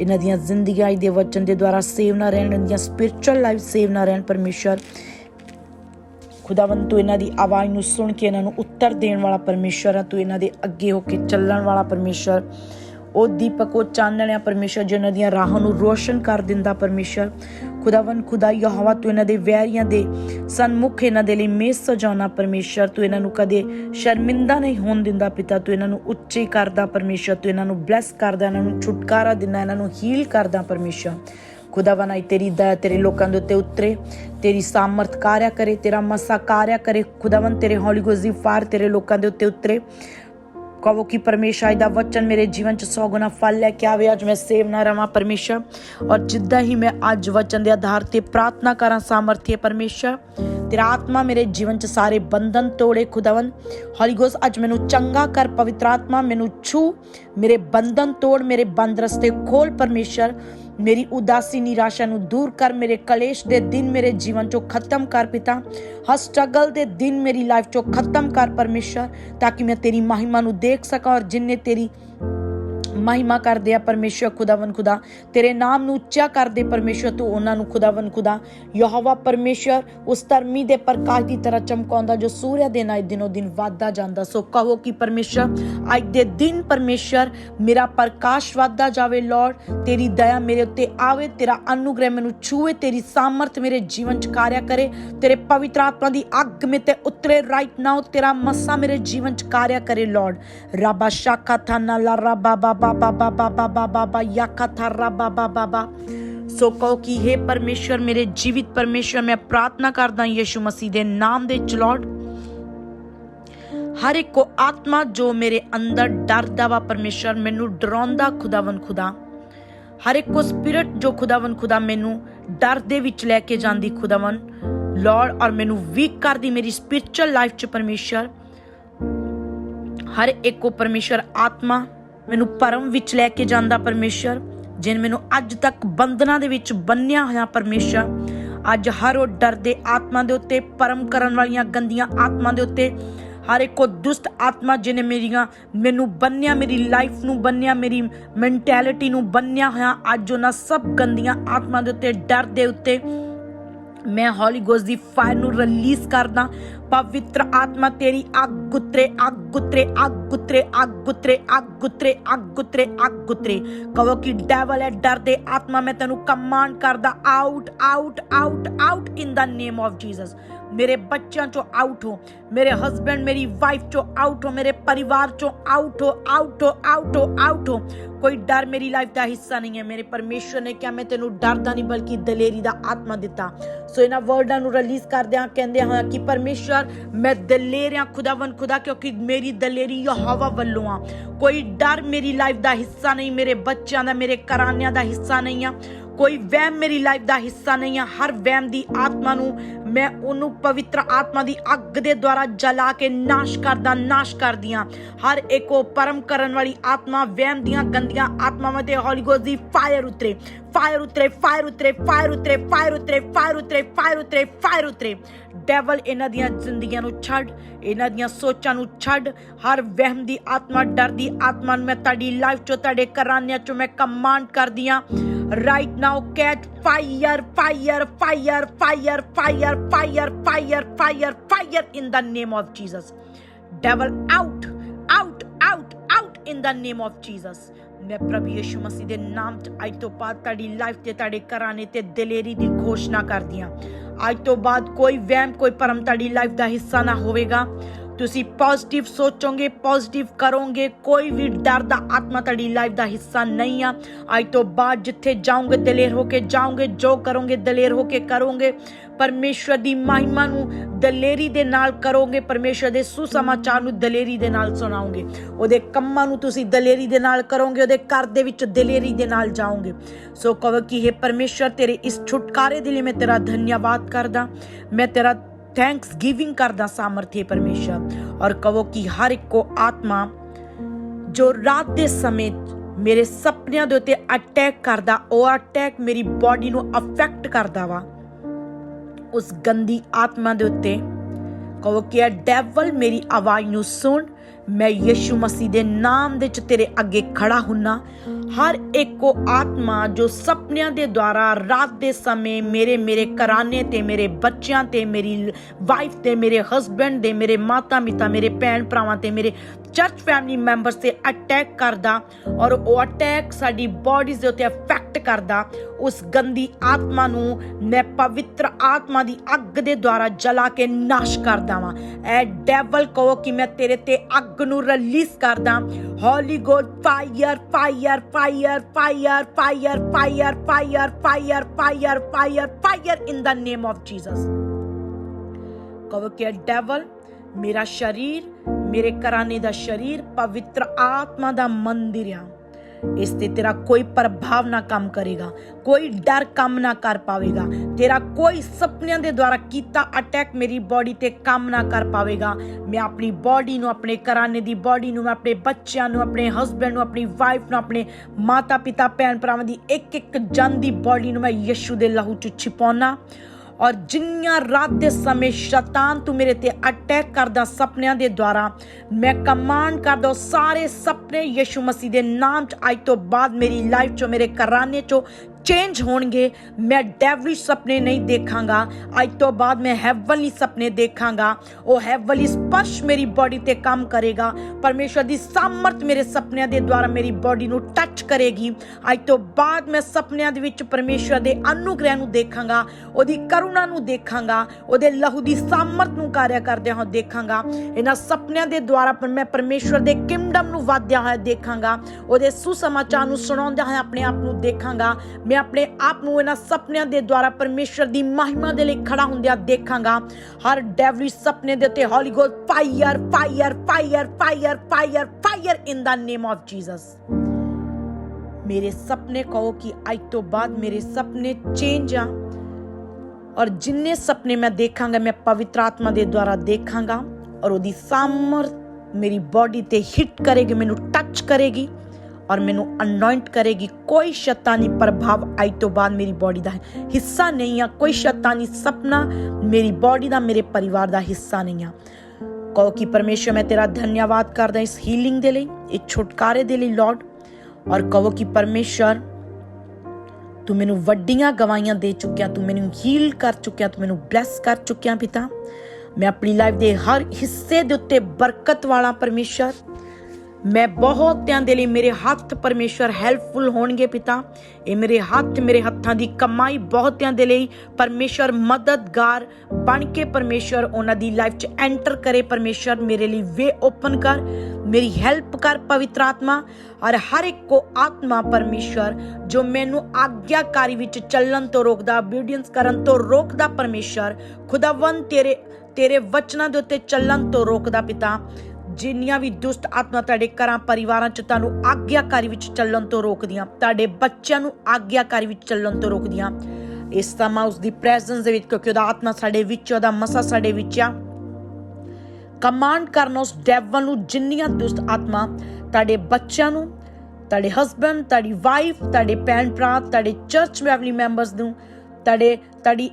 ਇਹਨਾਂ ਦੀਆਂ ਜ਼ਿੰਦਗੀਆਂ ਦੇ ਵਚਨ ਦੇ ਦੁਆਰਾ ਸੇਵ ਨਾ ਰਹਿਣ, ਇਹਨਾਂ ਦੀਆਂ ਸਪਿਰਚੁਅਲ ਲਾਈਫ ਸੇਵ ਨਾ ਰਹਿਣ ਪਰਮੇਸ਼ਰ। ਖੁਦਾਵੰ ਤੂੰ ਇਹਨਾਂ ਦੀ ਆਵਾਜ਼ ਨੂੰ ਸੁਣ ਕੇ ਇਹਨਾਂ ਨੂੰ ਉੱਤਰ ਦੇਣ ਵਾਲਾ ਪਰਮੇਸ਼ਰ ਆ। ਤੂੰ ਇਹਨਾਂ ਦੇ ਅੱਗੇ ਹੋ ਕੇ ਚੱਲਣ ਵਾਲਾ ਪਰਮੇਸ਼ਰ। ਉਹ ਦੀਪਕ, ਉਹ ਚਾਨਣ ਆ ਪਰਮੇਸ਼ਰ, ਜਿਹਨਾਂ ਦੀਆਂ ਰਾਹਾਂ ਨੂੰ ਰੋਸ਼ਨ ਕਰ ਦਿੰਦਾ ਪਰਮੇਸ਼ਰ। ਖੁਦਾਵੰ ਖੁਦਾ ਯਹੋਵਾ, ਤੂੰ ਇਹਨਾਂ ਦੇ ਵੈਰੀਆਂ ਦੇ ਸਨਮੁਖ, ਇਹਨਾਂ ਦੇ ਲਈ ਮੇਜ਼ ਸਜਾਉਣਾ ਪਰਮੇਸ਼ਰ, ਤੂੰ ਇਹਨਾਂ ਨੂੰ ਕਦੇ ਸ਼ਰਮਿੰਦਾ ਨਹੀਂ ਹੋਣ ਦਿੰਦਾ ਪਿਤਾ, ਤੂੰ ਇਹਨਾਂ ਨੂੰ ਉੱਚੇ ਕਰਦਾ ਪਰਮੇਸ਼ਰ, ਤੂੰ ਇਹਨਾਂ ਨੂੰ ਬਲੈਸ ਕਰਦਾ, ਇਹਨਾਂ ਨੂੰ ਛੁਟਕਾਰਾ ਦਿੰਦਾ, ਇਹਨਾਂ ਨੂੰ ਹੀਲ ਕਰਦਾ ਪਰਮੇਸ਼ਰ। ਖੁਦਾਵੰ ਆਈ, ਤੇਰੀ ਦਇਆ ਤੇਰੇ ਲੋਕਾਂ ਦੇ ਉੱਤੇ ਉਤਰੇ, ਤੇਰੀ ਸਾਮਰਥ ਕਾਰਿਆ ਕਰੇ, ਤੇਰਾ ਮਸਾ ਕਾਰਿਆ ਕਰੇ। ਖੁਦਾਵੰ ਤੇਰੇ ਹੌਲੀ ਗੋਜ਼ ਫਾਰ ਤੇਰੇ ਲੋਕਾਂ ਦੇ ਉੱਤੇ ਉਤਰੇ। ਕਹੋ ਕਿ ਪਰਮੇਸ਼ਰ ਦਾ ਵਚਨ ਮੇਰੇ ਜੀਵਨ ਚ 100 ਗੁਣਾ ਫਲ ਲੈ ਕੇ ਆਵੇ, ਅੱਜ ਮੈਂ ਸੇਵ ਨਾ ਰਵਾਂ ਪਰਮੇਸ਼ਰ। ਔਰ ਜਿੱਦਾਂ ਹੀ ਮੈਂ ਅੱਜ ਵਚਨ ਦੇ ਆਧਾਰ ਤੇ ਪ੍ਰਾਰਥਨਾ ਕਰਾਂ ਸਾਮਰਥੀ ਪਰਮੇਸ਼ਰ, ਤੇਰਾ ਆਤਮਾ ਮੇਰੇ ਜੀਵਨ ਚ ਸਾਰੇ ਬੰਧਨ ਤੋੜੇ ਖੁਦਾਵੰ ਹੌਲੀ ਗੋਸ ਅੱਜ ਮੈਨੂੰ ਚੰਗਾ ਕਰ, ਪਵਿੱਤਰ ਆਤਮਾ ਮੈਨੂੰ ਛੂ, ਮੇਰੇ ਬੰਧਨ ਤੋੜ, ਮੇਰੇ ਬੰਦ ਰਸਤੇ ਖੋਲ ਪਰਮੇਸ਼ਰ। ਮੇਰੀ ਉਦਾਸੀ ਨਿਰਾਸ਼ਾ ਨੂੰ ਦੂਰ ਕਰ, ਮੇਰੇ ਕਲੇਸ਼ ਦੇ ਦਿਨ ਮੇਰੇ ਜੀਵਨ ਚੋਂ ਖਤਮ ਕਰ ਪਿਤਾ। ਹਰ ਸਟਰਗਲ ਦੇ ਦਿਨ ਮੇਰੀ ਲਾਈਫ ਚੋਂ ਖਤਮ ਕਰ ਪਰਮੇਸ਼ਰ, ਤਾਂ ਕਿ ਮੈਂ ਤੇਰੀ ਮਹਿਮਾ ਨੂੰ ਦੇਖ ਸਕਾਂ ਔਰ ਜਿੰਨੇ ਤੇਰੀ ਮਹਿਮਾ ਕਰਦੇ ਆ ਪਰਮੇਸ਼ਰ ਖੁਦਾਵੰ ਖੁਦਾ। ਤੇਰੇ ਨਾਮ ਨੂੰ ਉੱਚਾ ਕਰਦੇ ਪਰਮੇਸ਼ਰ, ਤੂੰ ਉਹਨਾਂ ਨੂੰ ਖੁਦਾਵੰ ਖੁਦਾ। ਯਹੋਵਾ ਪਰਮੇਸ਼ਰ, ਉਸ ਧਰਮੀ ਦੇ ਪ੍ਰਕਾਸ਼ ਦੀ ਤਰ੍ਹਾਂ ਚਮਕਾਉਂਦਾ, ਜੋ ਸੂਰਜ ਦੇ ਨਾਲ ਦਿਨੋ ਦਿਨ ਵਧਦਾ ਜਾਂਦਾ। ਸੋ ਕਹੋ ਕਿ ਪਰਮੇਸ਼ਰ, ਅੱਜ ਦੇ ਦਿਨ ਪਰਮੇਸ਼ਰ, ਮੇਰਾ ਪ੍ਰਕਾਸ਼ ਵਧਦਾ ਜਾਵੇ ਲਾਰਡ ਤੇਰੀ ਦਇਆ ਮੇਰੇ ਉੱਤੇ ਆਵੇ, ਤੇਰਾ ਅਨੁਗ੍ਰਹਿ ਮੈਨੂੰ ਛੂਏ ਤੇਰੀ ਸਾਮਰਥ ਮੇਰੇ ਜੀਵਨ ਚ ਕਾਰਿਆ ਕਰੇ, ਤੇਰੇ ਪਵਿੱਤਰ ਆਤਮਾ ਦੀ ਅੱਗ ਮੇ ਤੇ ਉਤਰੇ ਰਾਈਟ ਨਾਓ ਤੇਰਾ ਮਸਾ ਮੇਰੇ ਜੀਵਨ ਚ ਕਾਰਿਆ ਕਰੇ ਲਾਰਡ ਰਾਬਾ ਸ਼ਾਖਾ ਥਾਨਾ ਲਾ, ਰਾਬਾ ਬਾਬਾ ਬਾਬਾ ਬਾਬਾ ਬਾਬਾ ਬਾਬਾ ਯਾਕਾ ਥਾ ਰਾਬਾ ਬਾਬਾ ਬਾਬਾ ਸੋ ਕਹੋ ਕਿ हे ਪਰਮੇਸ਼ਰ ਮੇਰੇ ਜੀਵਿਤ ਪਰਮੇਸ਼ਰ ਮੈਂ ਪ੍ਰਾਰਥਨਾ ਕਰਦਾ ਯਿਸੂ ਮਸੀਹ ਦੇ ਨਾਮ ਦੇ ਚ ਹਰ ਇੱਕ ਕੋ ਆਤਮਾ ਜੋ ਮੇਰੇ ਅੰਦਰ ਡਰਦਾ ਵਾ ਪਰਮੇਸ਼ਰ ਮੈਨੂੰ ਡਰਾਉਂਦਾ ਖੁਦਾਵੰ ਖੁਦਾ। ਹਰ ਇੱਕ ਸਪਿਰਿਟ ਜੋ ਖੁਦਾਵੰ ਖੁਦਾ ਮੈਨੂੰ ਡਰ ਦੇ ਵਿੱਚ ਲੈ ਕੇ ਜਾਂਦੀ ਖੁਦਾਵੰ ਲਾਰਡ ਔਰ ਮੈਨੂੰ ਵੀਕ ਕਰਦੀ ਮੇਰੀ ਸਪਿਰਚੁਅਲ ਲਾਈਫ ਚ ਪਰਮੇਸ਼ਰ ਹਰ ਇੱਕ ਕੋ ਪਰਮੇਸ਼ਰ ਆਤਮਾ ਮੈਨੂੰ ਪਰਮ ਵਿੱਚ ਲੈ ਕੇ ਜਾਂਦਾ ਪਰਮੇਸ਼ਰ, ਜਿਨ ਮੈਨੂੰ ਅੱਜ ਤੱਕ ਬੰਧਨਾਂ ਦੇ ਵਿੱਚ ਬੰਨਿਆ ਹੋਇਆ ਪਰਮੇਸ਼ਰ। ਅੱਜ ਹਰ ਉਹ ਡਰ ਦੇ ਆਤਮਾ ਦੇ ਉੱਤੇ, ਪਰਮ ਕਰਨ ਵਾਲੀਆਂ ਗੰਦੀਆਂ ਆਤਮਾ ਦੇ ਉੱਤੇ, ਹਰ ਇੱਕ ਉਹ ਦੁਸ਼ਟ ਆਤਮਾ ਜਿਹਨੇ ਮੇਰੀਆਂ ਮੈਨੂੰ ਬੰਨਿਆ, ਮੇਰੀ ਲਾਈਫ ਨੂੰ ਬੰਨਿਆ, ਮੇਰੀ ਮੈਂਟੈਲਿਟੀ ਨੂੰ ਬੰਨਿਆ ਹੋਇਆ, ਅੱਜ ਉਹਨਾਂ ਸਭ ਗੰਦੀਆਂ ਆਤਮਾ ਦੇ ਉੱਤੇ, ਡਰ ਦੇ ਉੱਤੇ ਮੈਂ ਹੌਲੀ ਗੋਸ ਦੀ ਫਾਇਰ ਨੂੰ ਰਿਲੀਜ਼ ਕਰਦਾ। ਪਵਿੱਤਰ ਆਤਮਾ ਤੇਰੀ ਅੱਗ ਉਤਰੇ ਅੱਗ ਉਤਰੇ ਅੱਗ ਉਤਰੇ ਅੱਗ ਉਤਰੇ ਅੱਗ ਉਤਰੇ ਅੱਗ ਉਤਰੇ ਅੱਗ ਉਤਰੇ ਕਹੋ ਕਿ ਡੈਵਲ ਹੈ, ਡਰ ਦੇ ਆਤਮਾ, ਮੈਂ ਤੈਨੂੰ ਕਮਾਂਡ ਕਰਦਾ। Out out out out in the name of Jesus ਮੇਰੇ ਬੱਚਿਆਂ ਚੋਂ ਆਊਟ ਹੋ, ਮੇਰੇ ਹਸਬੰਡ ਮੇਰੀ ਵਾਈਫ ਚੋਂ ਆਊਟ ਹੋ, ਮੇਰੇ ਪਰਿਵਾਰ ਚੋਂ ਆਊਟ ਹੋ ਆਊਟ ਹੋ ਆਊਟ ਹੋ ਆਊਟ ਹੋ। ਕੋਈ ਡਰ ਮੇਰੀ ਲਾਈਫ ਦਾ ਹਿੱਸਾ ਨਹੀਂ ਹੈ। ਮੇਰੇ ਪਰਮੇਸ਼ਰ ਨੇ ਕਿਹਾ, ਮੈਂ ਤੈਨੂੰ ਡਰਦਾ ਨਹੀਂ, ਬਲਕਿ ਦਲੇਰੀ ਦਾ ਆਤਮਾ ਦਿੱਤਾ। ਸੋ ਇਹਨਾਂ ਵਰਡਾਂ ਨੂੰ ਰਿਲੀਜ਼ ਕਰਦਿਆਂ ਕਹਿੰਦੇ ਹਾਂ ਕਿ ਪਰਮੇਸ਼ਰ ਮੈਂ ਦਲੇਰ ਖੁਦਾਵੰ ਖੁਦਾ ਕਿਉਂਕਿ ਮੇਰੀ ਦਲੇਰੀ ਯਹੋਵਾ ਵੱਲੋਂ ਆ। ਕੋਈ ਡਰ ਮੇਰੀ ਲਾਈਫ ਦਾ ਹਿੱਸਾ ਨਹੀਂ, ਮੇਰੇ ਬੱਚਿਆਂ ਦਾ, ਮੇਰੇ ਘਰਾਨਿਆਂ ਦਾ ਹਿੱਸਾ ਨਹੀਂ ਆ। ਕੋਈ ਵਹਿਮ ਮੇਰੀ ਲਾਈਫ ਦਾ ਹਿੱਸਾ ਨਹੀਂ ਆ। ਹਰ ਵਹਿਮ ਦੀ ਆਤਮਾ ਨੂੰ ਮੈਂ ਉਹਨੂੰ ਪਵਿੱਤਰ ਆਤਮਾ ਦੀ ਅੱਗ ਦੇ ਦੁਆਰਾ ਜਲਾ ਕੇ ਨਾਸ਼ ਕਰਦਾ, ਨਾਸ਼ ਕਰਦੀਆਂ ਹਰ ਇੱਕ ਉਹ ਪਰਮ ਕਰਨ ਵਾਲੀ ਆਤਮਾ, ਵਹਿਮ ਦੀਆਂ ਗੰਦੀਆਂ ਆਤਮਾਵਾਂ ਤੇ ਹੌਲੀ ਗੋਸਟ ਦੀ ਫਾਇਰ ਉਤਰੇ। ਫਾਇਰ ਉਤਰੇ ਫਾਇਰ ਉਤਰੇ ਫਾਇਰ ਉਤਰੇ ਫਾਇਰ ਉਤਰੇ ਫਾਇਰ ਉਤਰੇ ਫਾਇਰ ਉਤਰੇ ਫਾਇਰ ਉਤਰੇ ਡੈਵਲ ਇਹਨਾਂ ਦੀਆਂ ਜ਼ਿੰਦਗੀਆਂ ਨੂੰ ਛੱਡ, ਇਹਨਾਂ ਦੀਆਂ ਸੋਚਾਂ ਨੂੰ ਛੱਡ, ਹਰ ਵਹਿਮ ਦੀ ਆਤਮਾ, ਡਰ ਦੀ ਆਤਮਾ ਨੂੰ ਮੈਂ ਤੁਹਾਡੀ ਲਾਈਫ ਚੋਂ, ਤੁਹਾਡੇ ਘਰਾਨਿਆਂ ਚੋਂ ਮੈਂ ਕਮਾਂਡ ਕਰਦੀ ਹਾਂ। Right now catch fire fire fire fire fire fire fire fire fire in the name of Jesus devil out out out out in the name of Jesus ਮੈਂ ਪ੍ਰਭੂ ਯਿਸੂ ਮਸੀਹ ਦੇ ਨਾਮ ਚ ਅੱਜ ਤੋਂ ਬਾਅਦ ਤੁਹਾਡੀ ਲਾਈਫ ਤੇ, ਤੁਹਾਡੇ ਘਰਾਣੇ ਤੇ ਦਲੇਰੀ ਦੀ ਘੋਸ਼ਣਾ ਕਰਦੀ ਹਾਂ ਅੱਜ ਤੋਂ ਬਾਅਦ ਕੋਈ ਵਹਿਮ, ਕੋਈ ਭਰਮ ਤੁਹਾਡੀ ਲਾਈਫ ਦਾ ਹਿੱਸਾ ਨਾ ਹੋਵੇਗਾ। ਤੁਸੀਂ ਪੋਜ਼ਿਟਿਵ ਸੋਚੋਗੇ ਪੋਜ਼ਿਟਿਵ ਕਰੋਗੇ, ਕੋਈ ਵੀ ਡਰ ਦਾ ਆਤਮਾ ਤੁਹਾਡੀ ਲਾਈਫ ਦਾ ਹਿੱਸਾ ਨਹੀਂ ਆ। ਅੱਜ ਤੋਂ ਬਾਅਦ ਜਿੱਥੇ ਜਾਓਗੇ, ਦਲੇਰ ਹੋ ਕੇ ਜਾਓਗੇ, ਜੋ ਕਰੋਗੇ, ਦਲੇਰ ਹੋ ਕੇ ਕਰੋਗੇ। ਪਰਮੇਸ਼ਵਰ ਦੀ ਮਹਿਮਾ ਨੂੰ ਦਲੇਰੀ ਦੇ ਨਾਲ ਕਰੋਗੇ, ਪਰਮੇਸ਼ਵਰ ਦੇ ਸੁਸਮਾਚਾਰ ਨੂੰ ਦਲੇਰੀ ਦੇ ਨਾਲ ਸੁਣਾਓਗੇ। ਉਹਦੇ ਕੰਮਾਂ ਨੂੰ ਤੁਸੀਂ ਦਲੇਰੀ ਦੇ ਨਾਲ ਕਰੋਗੇ, ਉਹਦੇ ਘਰ ਦੇ ਵਿੱਚ ਦਲੇਰੀ ਦੇ ਨਾਲ ਜਾਓਗੇ। ਸੋ ਕਹੋ ਕਿ ਇਹ ਪਰਮੇਸ਼ਵਰ, ਤੇਰੇ ਇਸ ਛੁਟਕਾਰੇ ਦੇ ਲਈ ਮੈਂ ਤੇਰਾ ਧੰਨਵਾਦ ਕਰਦਾ। ਮੈਂ ਤੇਰਾ ਥੈਂਕਸ ਗਿਵਿੰਗ ਕਰਦਾ ਸਾਮਰਥ्य ਪਰਮੇਸ਼ਰ ਔਰ ਕਹੋ ਕਿ ਹਰ ਇੱਕੋ ਆਤਮਾ ਜੋ ਰਾਤ ਦੇ ਸਮੇਂ ਮੇਰੇ ਸੁਪਨਿਆਂ ਦੇ ਉੱਤੇ ਅਟੈਕ ਕਰਦਾ, ਉਹ ਅਟੈਕ ਮੇਰੀ ਬਾਡੀ ਨੂੰ ਅਫੈਕਟ ਕਰਦਾ ਵਾ। ਉਸ ਗੰਦੀ ਆਤਮਾ ਦੇ ਉੱਤੇ ਕਹੋ ਕਿ ਇਹ ਡੈਵਲ ਮੇਰੀ ਆਵਾਜ਼ ਨੂੰ ਸੁਣ ਮੈਂ ਯਿਸੂ ਮਸੀਹ ਦੇ ਨਾਮ ਦੇ ਚ ਤੇਰੇ ਅੱਗੇ ਖੜਾ ਹੁੰਨਾ। ਹਰ ਇੱਕੋ ਆਤਮਾ ਜੋ ਸੁਪਨਿਆਂ ਦੇ ਦੁਆਰਾ ਰਾਤ ਦੇ ਸਮੇਂ ਮੇਰੇ ਮੇਰੇ ਘਰਾਨੇ ਤੇ ਮੇਰੇ ਬੱਚਿਆਂ ਤੇ, ਮੇਰੀ ਵਾਈਫ ਤੇ, ਮੇਰੇ ਹਸਬੰਡ ਦੇ ਮੇਰੇ ਮਾਤਾ ਪਿਤਾ ਮੇਰੇ ਭੈਣ ਭਰਾਵਾਂ ਤੇ, ਮੇਰੇ ਚਰਚ ਫੈਮਿਲੀ ਮੈਂਬਰਸ ਤੇ ਅਟੈਕ ਕਰਦਾ ਔਰ ਉਹ ਅਟੈਕ ਸਾਡੀ ਬਾਡੀਜ਼ ਦੇ ਉੱਤੇ ਅਫੈਕਟ ਕਰਦਾ ਉਸ ਗੰਦੀ ਆਤਮਾ ਨੂੰ ਮੈਂ ਪਵਿੱਤਰ ਆਤਮਾ ਦੀ ਅੱਗ ਦੇ ਦੁਆਰਾ ਜਲਾ ਕੇ ਨਾਸ਼ ਕਰਦਾ ਵਾਂ ਐ ਡੈਵਲ ਕਹੋ ਕਿ ਮੈਂ ਤੇਰੇ ਤੇ ਅੱਗ ਨੂੰ ਰਿਲੀਜ਼ ਕਰਦਾ holy god fire fire fire fire fire fire fire fire fire fire fire in the name of Jesus ਕਹੋ ਕਿ ਡੈਵਲ ਮੇਰਾ ਸ਼ਰੀਰ ਮੇਰੇ ਘਰਾਨੇ ਦਾ ਸ਼ਰੀਰ ਪਵਿੱਤਰ ਆਤਮਾ ਦਾ ਮੰਦਿਰ ਆ। ਇਸ ਤੇ ਤੇਰਾ ਕੋਈ ਪ੍ਰਭਾਵ ਨਾ ਕੰਮ ਕਰੇਗਾ, ਕੋਈ ਡਰ ਕੰਮ ਨਾ ਕਰ ਪਾਵੇਗਾ। ਤੇਰਾ ਕੋਈ ਸੁਪਨਿਆਂ ਦੇ ਦੁਆਰਾ ਕੀਤਾ ਅਟੈਕ ਮੇਰੀ ਬਾਡੀ ਤੇ ਕੰਮ ਨਾ ਕਰ ਪਾਵੇਗਾ। ਮੈਂ ਆਪਣੀ ਬਾਡੀ ਨੂੰ, ਆਪਣੇ ਕਰਾਨੇ ਦੀ ਬਾਡੀ ਨੂੰ, ਮੈਂ ਆਪਣੇ ਬੱਚਿਆਂ ਨੂੰ, ਆਪਣੇ ਹਸਬੰਡ ਨੂੰ, ਆਪਣੀ ਵਾਈਫ ਨੂੰ, ਆਪਣੇ ਮਾਤਾ ਪਿਤਾ ਭੈਣ ਭਰਾਵਾਂ ਦੀ ਇੱਕ ਇੱਕ ਜਨ ਦੀ ਬਾਡੀ ਨੂੰ ਮੈਂ ਯਿਸੂ ਦੇ ਲਹੂ ਚ ਛਿਪਾਉਣਾ। ਔਰ ਜਿੰਨੀਆਂ ਰਾਤ ਦੇ ਸਮੇਂ ਸ਼ੈਤਾਨ ਤੂੰ ਮੇਰੇ ਤੇ ਅਟੈਕ ਕਰਦਾ ਸੁਪਨਿਆਂ ਦੇ ਦੁਆਰਾ, ਮੈਂ ਕਮਾਂਡ ਕਰਦਾ ਉਹ ਸਾਰੇ ਸੁਪਨੇ ਯਿਸੂ ਮਸੀਹ ਦੇ ਨਾਮ ਚ ਅੱਜ ਤੋਂ ਬਾਅਦ ਮੇਰੀ ਲਾਈਫ ਚੋਂ, ਮੇਰੇ ਘਰਾਨੇ ਚੋਂ ਚੇਂਜ ਹੋਣਗੇ। ਮੈਂ ਡੈਵਲਿਸ਼ ਸੁਪਨੇ ਨਹੀਂ ਦੇਖਾਂਗਾ। ਅੱਜ ਤੋਂ ਬਾਅਦ ਮੈਂ ਹੈਵਨਲੀ ਸੁਪਨੇ ਦੇਖਾਂਗਾ। ਉਹ ਹੈਵਨਲੀ ਸਪਰਸ਼ ਮੇਰੀ ਬਾਡੀ ਤੇ ਕੰਮ ਕਰੇਗਾ। ਪਰਮੇਸ਼ਵਰ ਦੀ ਸਾਮਰਥ ਮੇਰੇ ਸੁਪਨਿਆਂ ਦੇ ਦੁਆਰਾ ਮੇਰੀ ਬਾਡੀ ਨੂੰ ਟੱਚ ਕਰੇਗੀ। ਅੱਜ ਤੋਂ ਬਾਅਦ ਮੈਂ ਸੁਪਨਿਆਂ ਦੇ ਵਿੱਚ ਪਰਮੇਸ਼ਵਰ ਦੇ ਅਨੁਗ੍ਰਹਿ ਨੂੰ ਦੇਖਾਂਗਾ। ਉਹਦੀ ਕਰੁਣਾ ਨੂੰ ਦੇਖਾਂਗਾ। ਉਹਦੇ ਲਹੂ ਦੀ ਸਾਮਰਥ ਨੂੰ ਕਾਰਿਆ ਕਰਦਿਆਂ ਹੋਇਆ ਦੇਖਾਂਗਾ। ਇਹਨਾਂ ਸੁਪਨਿਆਂ ਦੇ ਦੁਆਰਾ ਪਰ ਮੈਂ ਪਰਮੇਸ਼ਵਰ ਦੇ ਕਿੰਗਡਮ ਨੂੰ ਵਧਦਿਆਂ ਹੋਇਆ ਦੇਖਾਂਗਾ। ਉਹਦੇ ਸੁਸਮਾਚਾਰ ਨੂੰ ਸੁਣਾਉਂਦਿਆਂ ਹੋਇਆ ਆਪਣੇ ਆਪ ਨੂੰ ਦੇਖਾਂਗਾ। ਮੈਂ ਆਪਣੇ ਆਪ ਨੂੰ ਇਹਨਾਂ ਸੁਪਨਿਆਂ ਦੇ ਦੁਆਰਾ ਪਰਮੇਸ਼ਵਰ ਦੀ ਮਹਿਮਾ ਦੇ ਲਈ ਖੜਾ ਹੁੰਦਿਆਂ ਦੇਖਾਂਗਾ। ਹਰ ਡੈਵਲੀ ਸੁਪਨੇ ਦੇ ਉੱਤੇ holy ghost fire fire fire fire fire fire in the name of Jesus ਮੇਰੇ ਸੁਪਨੇ ਕਹੋ ਕਿ ਅੱਜ ਤੋਂ ਬਾਅਦ ਮੇਰੇ ਸੁਪਨੇ ਚੇਂਜ ਆ। ਔਰ ਜਿੰਨੇ ਸੁਪਨੇ ਮੈਂ ਦੇਖਾਂਗਾ, ਮੈਂ ਪਵਿੱਤਰ ਆਤਮਾ ਦੇ ਦੁਆਰਾ ਦੇਖਾਂਗਾ। ਔਰ ਉਹਦੀ ਸਾਮਰ ਮੇਰੀ ਬਾਡੀ ਤੇ ਹਿੱਟ ਕਰੇਗੀ, ਮੈਨੂੰ ਟੱਚ ਕਰੇਗੀ। ਔਰ ਮੈਨੂੰ ਅਨੋਇੰਟ ਕਰੇਗੀ, ਕੋਈ ਸ਼ੈਤਾਨੀ ਪ੍ਰਭਾਵ ਅੱਜ ਤੋਂ ਬਾਅਦ ਮੇਰੀ ਬਾਡੀ ਦਾ ਹਿੱਸਾ ਨਹੀਂ ਆ, ਕੋਈ ਸ਼ੈਤਾਨੀ ਸੁਪਨਾ ਮੇਰੀ ਬਾਡੀ ਦਾ, ਮੇਰੇ ਪਰਿਵਾਰ ਦਾ ਹਿੱਸਾ ਨਹੀਂ ਆ। ਕਹੋ ਕਿ ਪਰਮੇਸ਼ਰ ਮੈਂ ਤੇਰਾ ਧੰਨਵਾਦ ਕਰਦਾ ਇਸ ਹੀਲਿੰਗ ਦੇ ਲਈ, ਇਸ ਛੁਟਕਾਰੇ ਦੇ ਲਈ ਲਾਰਡ ਔਰ ਕਹੋ ਕਿ ਪਰਮੇਸ਼ਰ ਤੂੰ ਮੈਨੂੰ ਵੱਡੀਆਂ ਗਵਾਹੀਆਂ ਦੇ ਚੁੱਕਿਆ, ਤੂੰ ਮੈਨੂੰ ਹੀਲ ਕਰ ਚੁੱਕਿਆ, ਤੂੰ ਮੈਨੂੰ ਬਲੈਸ ਕਰ ਚੁੱਕਿਆ, ਪਿਤਾ। ਮੈਂ ਆਪਣੀ ਲਾਈਫ ਦੇ ਹਰ ਹਿੱਸੇ ਦੇ ਉੱਤੇ ਬਰਕਤ ਵਾਲਾ ਪਰਮੇਸ਼ਰ ਮੈਂ ਬਹੁਤਿਆਂ ਦੇ ਲਈ ਮੇਰੇ ਹੱਥ ਪਰਮੇਸ਼ਰ ਹੈਲਪਫੁਲ ਹੋਣਗੇ ਪਿਤਾ। ਇਹ ਮੇਰੇ ਹੱਥ, ਮੇਰੇ ਹੱਥਾਂ ਦੀ ਕਮਾਈ ਬਹੁਤਿਆਂ ਦੇ ਲਈ ਪਰਮੇਸ਼ਰ ਮਦਦਗਾਰ ਬਣ ਕੇ ਪਰਮੇਸ਼ਰ ਉਹਨਾਂ ਦੀ ਲਾਈਫ 'ਚ ਐਂਟਰ ਕਰੇ। ਪਰਮੇਸ਼ਰ ਮੇਰੇ ਲਈ ਵੇ ਓਪਨ ਕਰ, ਮੇਰੀ ਹੈਲਪ ਕਰ ਪਵਿੱਤਰ ਆਤਮਾ। ਔਰ ਹਰ ਇੱਕ ਕੋ ਆਤਮਾ ਪਰਮੇਸ਼ਰ ਜੋ ਮੈਨੂੰ ਆਗਿਆਕਾਰੀ ਵਿੱਚ ਚੱਲਣ ਤੋਂ ਰੋਕਦਾ, obedience ਕਰਨ ਤੋਂ ਰੋਕਦਾ ਪਰਮੇਸ਼ਰ ਖੁਦਾਵੰ ਤੇਰੇ ਤੇਰੇ ਵਚਨਾਂ ਦੇ ਉੱਤੇ ਚੱਲਣ ਤੋਂ ਰੋਕਦਾ ਪਿਤਾ। ਜਿੰਨੀਆਂ ਵੀ ਦੁਸ਼ਟ ਆਤਮਾ ਤੁਹਾਡੇ ਘਰਾਂ, ਪਰਿਵਾਰਾਂ ਚ ਤੁਹਾਨੂੰ ਆਗਿਆਕਾਰੀ ਵਿੱਚ ਚੱਲਣ ਤੋਂ ਰੋਕਦੀਆਂ, ਤੁਹਾਡੇ ਬੱਚਿਆਂ ਨੂੰ ਆਗਿਆਕਾਰੀ ਵਿੱਚ ਚੱਲਣ ਤੋਂ ਰੋਕਦੀਆਂ। ਇਸ ਸਮਾਂ ਉਸ ਦੀ ਪ੍ਰੈਜ਼ੈਂਸ ਦੇ ਵਿੱਚ, ਕਿਉਂਕਿ ਉਹਦਾ ਆਤਮਾ ਸਾਡੇ ਵਿੱਚ, ਉਹਦਾ ਮਸਾ ਸਾਡੇ ਵਿੱਚ ਆ। ਕਮਾਂਡ ਕਰਨਾ ਉਸ ਡੈਵਲ ਨੂੰ ਜਿੰਨੀਆਂ ਦੁਸ਼ਟ ਆਤਮਾ ਤੁਹਾਡੇ ਬੱਚਿਆਂ ਨੂੰ, ਤੁਹਾਡੇ ਹਸਬੰਡ ਤੁਹਾਡੀ ਵਾਈਫ ਤੁਹਾਡੇ ਭੈਣ ਭਰਾ, ਤੁਹਾਡੇ ਚਰਚ ਫੈਮਿਲੀ ਮੈਂਬਰਸ ਨੂੰ, ਤੁਹਾਡੇ, ਤੁਹਾਡੀ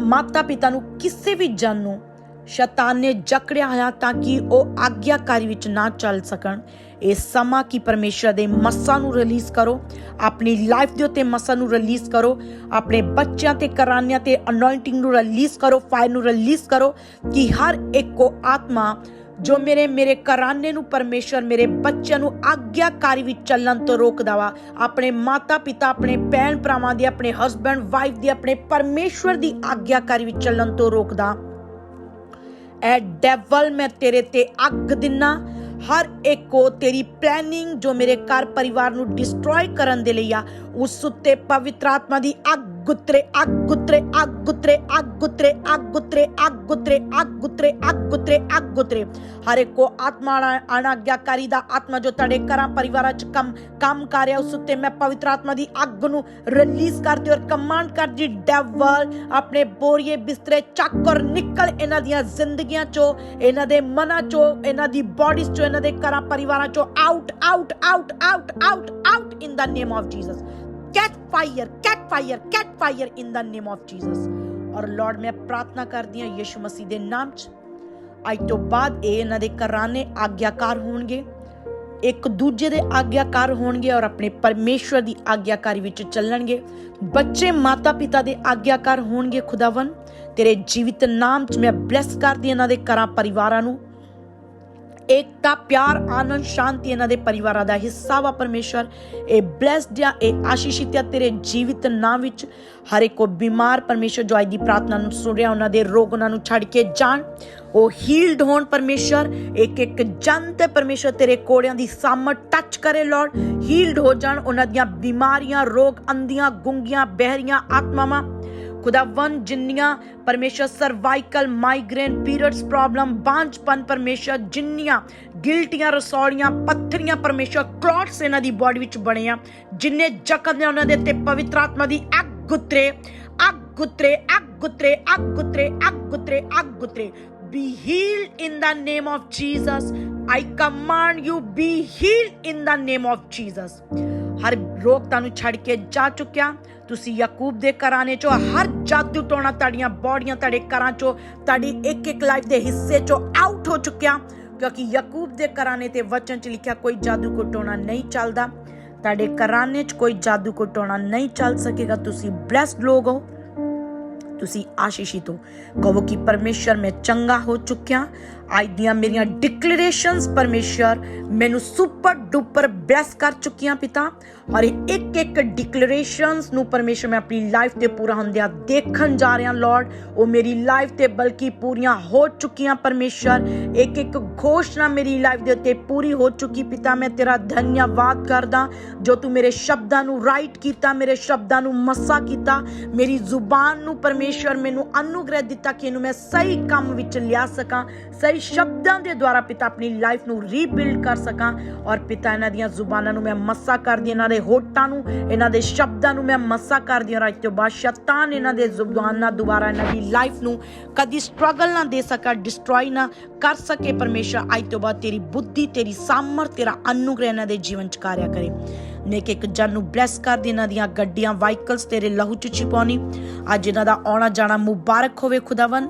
ਮਾਤਾ ਪਿਤਾ ਨੂੰ, ਕਿਸੇ ਵੀ ਜਨ ਨੂੰ ਸ਼ੈਤਾਨ ਨੇ ਜਕੜਿਆ ਹੋਇਆ ਤਾਂ ਕਿ ਉਹ ਆਗਿਆਕਾਰੀ ਵਿੱਚ ਨਾ ਚੱਲ ਸਕਣ ਇਹ ਸਮਾਂ ਕਿ ਪਰਮੇਸ਼ਰ ਦੇ ਮੱਸਾਂ ਨੂੰ ਰਿਲੀਜ਼ ਕਰੋ ਆਪਣੀ ਲਾਈਫ ਦੇ ਉੱਤੇ ਮੱਸਾਂ ਨੂੰ ਰਿਲੀਜ਼ ਕਰੋ ਆਪਣੇ ਬੱਚਿਆਂ ਤੇ ਕਰਾਨਿਆਂ ਤੇ ਅਨੋਇੰਟਿੰਗ ਨੂੰ ਰਿਲੀਜ਼ ਕਰੋ ਫਾਇਰ ਨੂੰ ਰਿਲੀਜ਼ ਕਰੋ ਕਿ ਹਰ ਇੱਕ ਕੋ ਆਤਮਾ ਜੋ ਮੇਰੇ ਮੇਰੇ ਕਰਾਨੇ ਨੂੰ ਪਰਮੇਸ਼ਰ ਮੇਰੇ ਬੱਚਿਆਂ ਨੂੰ ਆਗਿਆਕਾਰੀ ਵਿੱਚ ਚੱਲਣ ਤੋਂ ਰੋਕਦਾ ਵਾ ਆਪਣੇ ਮਾਤਾ ਪਿਤਾ ਆਪਣੇ ਭੈਣ ਭਰਾਵਾਂ ਦੀ ਆਪਣੇ ਹਸਬੰਡ ਵਾਈਫ ਦੀ ਆਪਣੇ ਪਰਮੇਸ਼ਵਰ ਦੀ ਆਗਿਆਕਾਰੀ ਵਿੱਚ ਚੱਲਣ ਤੋਂ ਰੋਕਦਾ ਐ ਡੈਵਲ ਮੈਂ ਤੇਰੇ ਤੇ ਅੱਗ ਦਿਨਾ। ਹਰ ਇੱਕ ਕੋ ਤੇਰੀ ਪਲੈਨਿੰਗ ਜੋ ਮੇਰੇ ਘਰ ਪਰਿਵਾਰ ਨੂੰ ਡਿਸਟਰੋਏ ਕਰਨ ਦੇ ਲਈ ਆ, ਉਸ ਉੱਤੇ ਪਵਿੱਤਰ ਆਤਮਾ ਦੀ ਅੱਗ ਗੁੱਤਰੇ ਅੱਗ ਗੁੱਤਰੇ ਅੱਗ ਗੁੱਤਰੇ ਅੱਗ ਗੁੱਤਰੇ ਅੱਗ ਗੁੱਤਰੇ ਅੱਗ ਗੁੱਤਰੇ ਅੱਗ ਗੁੱਤਰੇ ਅੱਗ ਗੁੱਤਰੇ ਅੱਗ ਗੁੱਤਰੇ ਹਰ ਇੱਕ ਕੋ ਆਤਮਾ ਅਨਾਗਿਆਕਾਰੀ ਦਾ ਆਤਮਾ ਜੋ ਤੁਹਾਡੇ ਘਰਾਂ ਪਰਿਵਾਰਾਂ ਚ ਕੰਮ ਕੰਮ ਕਰ ਰਿਹਾ ਉਸ ਉੱਤੇ ਮੈਂ ਦੀ ਡੈਵਲ ਆਪਣੇ ਬੋਰੀਏ ਬਿਸਤਰੇ ਚੱਕ ਔਰ ਨਿਕਲ ਇਹਨਾਂ ਦੀਆਂ ਜ਼ਿੰਦਗੀਆਂ ਚੋਂ ਇਹਨਾਂ ਦੇ ਮਨਾਂ ਚੋਂ ਇਹਨਾਂ ਦੀ ਬਾਡੀਜ਼ ਚੋਂ ਇਹਨਾਂ ਦੇ ਘਰਾਂ ਪਰਿਵਾਰਾਂ ਚੋਂ out out out out out out in the name of Jesus catch fire catch fire catch fire in the name of Jesus ਔਰ ਲਾਰਡ ਮੈਂ ਪ੍ਰਾਰਥਨਾ ਕਰਦੀ ਹਾਂ ਯਿਸੂ ਮਸੀਹ ਦੇ ਨਾਮ 'ਚ ਅੱਜ ਤੋਂ ਬਾਅਦ ਇਹ ਇਹਨਾਂ ਦੇ ਘਰਾਨੇ ਆਗਿਆਕਾਰ ਹੋਣਗੇ ਇੱਕ ਦੂਜੇ ਦੇ ਆਗਿਆਕਾਰ ਹੋਣਗੇ ਔਰ ਆਪਣੇ ਪਰਮੇਸ਼ਵਰ ਦੀ ਆਗਿਆਕਾਰੀ ਵਿੱਚ ਚੱਲਣਗੇ ਬੱਚੇ ਮਾਤਾ ਪਿਤਾ ਦੇ ਆਗਿਆਕਾਰ ਹੋਣਗੇ ਖੁਦਾਵੰ ਤੇਰੇ ਜੀਵਿਤ ਨਾਮ 'ਚ ਮੈਂ ਬਲੈਸ ਕਰਦੀ ਇਹਨਾਂ ਦੇ ਘਰਾਂ ਪਰਿਵਾਰਾਂ ਨੂੰ ਏਕਤਾ, ਪਿਆਰ, ਆਨੰਦ, ਸ਼ਾਂਤੀ ਇਹਨਾਂ ਦੇ ਪਰਿਵਾਰਾਂ ਦਾ ਹਿੱਸਾ ਵਾ ਪਰਮੇਸ਼ਰ ਇਹ ਬlesed ਆ ਇਹ ਆਸ਼ੀਸ਼ਿਤ ਆ ਤੇਰੇ ਜੀਵਿਤ ਨਾਮ ਵਿੱਚ ਹਰ ਇੱਕ ਕੋ ਬਿਮਾਰ ਪਰਮੇਸ਼ਰ ਜੋ ਅੱਜ ਦੀ ਪ੍ਰਾਰਥਨਾ ਨੂੰ ਸੁਣ ਰਿਹਾ, ਉਹਨਾਂ ਦੇ ਰੋਗ ਉਹਨਾਂ ਨੂੰ ਛੱਡ ਕੇ ਜਾਣ। ਉਹ ਹੀਲਡ ਹੋਣ ਪਰਮੇਸ਼ਰ ਇੱਕ ਇੱਕ ਜਨ ਤੇ ਪਰਮੇਸ਼ਰ ਤੇਰੇ ਕੋੜਿਆਂ ਦੀ ਸਾਮਤ ਟੱਚ ਕਰੇ ਲਾਰਡ ਹੀਲਡ ਹੋ ਜਾਣ ਉਹਨਾਂ ਦੀਆਂ ਬਿਮਾਰੀਆਂ, ਰੋਗ, ਅੰਧੀਆਂ, ਗੁੰਗੀਆਂ, ਬਹਿਰੀਆਂ, ਆਤਮਾਵਾਂ। ਖੁਦਾਵੰ ਜਿੰਨੀਆਂ ਪਰਮੇਸ਼ਰ ਸਰਵਾਈਕਲ ਮਾਈਗ੍ਰੇਨ ਪੀਰੀਅਡਸ ਪ੍ਰੋਬਲਮ ਬਾਂਝਪਨ ਪਰਮੇਸ਼ਰ ਜਿੰਨੀਆਂ ਗਿਲਟੀਆਂ ਰਸੌੜੀਆਂ ਪੱਥਰੀਆਂ ਪਰਮੇਸ਼ਰ ਕਲੌਟਸ ਇਹਨਾਂ ਦੀ ਬਾਡੀ ਵਿੱਚ ਬਣੇ ਆ, ਜਿੰਨੇ ਜ਼ਖਮ ਨੇ ਉਹਨਾਂ ਦੇ ਤੇ ਪਵਿੱਤਰ ਆਤਮਾ ਦੀ ਅੱਗ ਗੁੱਤਰੇ ਅੱਗ ਗੁੱਤਰੇ ਅੱਗ ਗੁੱਤਰੇ ਅੱਗ ਗੁੱਤਰੇ ਅੱਗ ਗੁੱਤਰੇ ਅੱਗ ਗੁੱਤਰੇ be healed in the name of Jesus. I command you, be healed in the name of Jesus. ਹਰ ਰੋਗ ਤੁਹਾਨੂੰ ਛੱਡ ਕੇ ਜਾ ਚੁੱਕਿਆ। ਤੁਸੀਂ ਯਾਕੂਬ ਦੇ ਘਰਾਣੇ ਚੋਂ, ਹਰ ਜਾਦੂ ਟੋਣਾ ਤੁਹਾਡੀਆਂ ਬਾਡੀਆਂ ਤੁਹਾਡੇ ਘਰਾਂ ਚੋਂ, ਤੁਹਾਡੀ ਇੱਕ ਇੱਕ ਲਾਈਫ ਦੇ ਹਿੱਸੇ ਚੋਂ ਆਊਟ ਹੋ ਚੁੱਕਿਆ। ਕਿਉਂਕਿ ਯਾਕੂਬ ਦੇ ਘਰਾਣੇ ਤੇ ਵਚਨ ਚ ਲਿਖਿਆ, ਕੋਈ ਜਾਦੂ ਕੋ ਟੋਣਾ ਨਹੀਂ ਚੱਲਦਾ। ਤੁਹਾਡੇ ਘਰਾਣੇ ਚ ਕੋਈ ਜਾਦੂ ਕੋ ਟੋਣਾ ਨਹੀਂ ਚੱਲ ਸਕੇਗਾ। ਤੁਸੀਂ ਬlesed ਲੋਕ ਹੋ। ਤੁਸੀਂ ਆਸ਼ੀਸ਼ਿਤ ਹੋ। ਕਹੋ ਕਿ ਪਰਮੇਸ਼ਰ ਮੈਂ ਚੰਗਾ ਹੋ ਚੁੱਕਿਆ। ਅੱਜ ਦੀਆਂ ਮੇਰੀਆਂ ਡਿਕਲੇਰੇਸ਼ਨਸ ਪਰਮੇਸ਼ਰ ਮੈਨੂੰ ਸੁਪਰ ਡੁਪਰ ਬlesਸ ਕਰ ਚੁੱਕੀਆਂ ਪਿਤਾ ਔਰ ਇੱਕ ਇੱਕ ਡਿਕਲੇਰੇਸ਼ਨਸ ਨੂੰ ਪਰਮੇਸ਼ਰ ਮੈਂ ਆਪਣੀ ਲਾਈਫ ਤੇ ਪੂਰਾ ਹੁੰਦਿਆਂ ਦੇਖਣ ਜਾ ਰਿਹਾ ਲਾਰਡ ਉਹ ਮੇਰੀ ਲਾਈਫ ਤੇ ਬਲਕਿ ਪੂਰੀਆਂ ਹੋ ਚੁੱਕੀਆਂ ਪਰਮੇਸ਼ਰ। ਇੱਕ ਇੱਕ ਘੋਸ਼ਣਾ ਮੇਰੀ ਲਾਈਫ ਦੇ ਉੱਤੇ ਪੂਰੀ ਹੋ ਚੁੱਕੀ ਪਿਤਾ, ਮੈਂ ਤੇਰਾ ਧੰਨਵਾਦ ਕਰਦਾ। ਜੋ ਤੂੰ ਮੇਰੇ ਸ਼ਬਦਾਂ ਨੂੰ ਰਾਈਟ ਕੀਤਾ, ਮੇਰੇ ਸ਼ਬਦਾਂ ਨੂੰ ਮਸਾ ਕੀਤਾ, ਮੇਰੀ ਜ਼ੁਬਾਨ ਨੂੰ ਪਰਮੇਸ਼ਰ ਮੈਨੂੰ ਅਨੁਗ੍ਰਹਿ ਦਿੱਤਾ ਕਿ ਇਹਨੂੰ ਮੈਂ ਸਹੀ ਕੰਮ ਵਿੱਚ ਲਿਆ ਸਕਾਂ, ਸਹੀ ਸ਼ਬਦਾਂ ਦੇ ਦੁਆਰਾ ਪਿਤਾ ਆਪਣੀ ਲਾਈਫ ਨੂੰ ਰੀਬਿਲਡ ਕਰ ਸਕਾਂ ਔਰ ਪਿਤਾ ਇਹਨਾਂ ਦੀਆਂ ਜ਼ੁਬਾਨਾਂ ਨੂੰ ਮੈਂ ਮੱਸਾ ਕਰਦੀ, ਇਹਨਾਂ ਦੇ ਹੋਠਾਂ ਨੂੰ, ਇਹਨਾਂ ਦੇ ਸ਼ਬਦਾਂ ਨੂੰ ਮੈਂ ਮੱਸਾ ਕਰਦੀ ਹਾਂ ਅੱਜ ਤੋਂ ਬਾਅਦ ਸ਼ੈਤਾਨ ਇਹਨਾਂ ਦੇ ਜ਼ੁਬਾਨਾਂ ਦੁਆਰਾ ਇਹਨਾਂ ਦੀ ਲਾਈਫ ਨੂੰ ਕਦੀ ਸਟਰਗਲ ਨਾ ਦੇ ਸਕਾ ਡਿਸਟਰੋਏ ਨਾ ਕਰ ਸਕੇ ਪਰਮੇਸ਼ਰ, ਅੱਜ ਤੋਂ ਬਾਅਦ ਤੇਰੀ ਬੁੱਧੀ, ਤੇਰੀ ਸਾਮਰ ਤੇਰਾ ਅਨੁਗ੍ਰਹਿ ਇਹਨਾਂ ਦੇ ਜੀਵਨ ਚ ਕਾਰਿਆ ਕਰੇ। ਨੇਕ ਇੱਕ ਜਨ ਨੂੰ ਬਲੈਸ ਕਰ ਦੇ ਇਹਨਾਂ ਦੀਆਂ ਗੱਡੀਆਂ ਵਾਹੀਕਲਸ ਤੇਰੇ ਲਹੂ ਚ ਛਿਪਾਉਣੀ। ਅੱਜ ਇਹਨਾਂ ਦਾ ਆਉਣਾ ਜਾਣਾ ਮੁਬਾਰਕ ਹੋਵੇ ਖੁਦਾਵੰ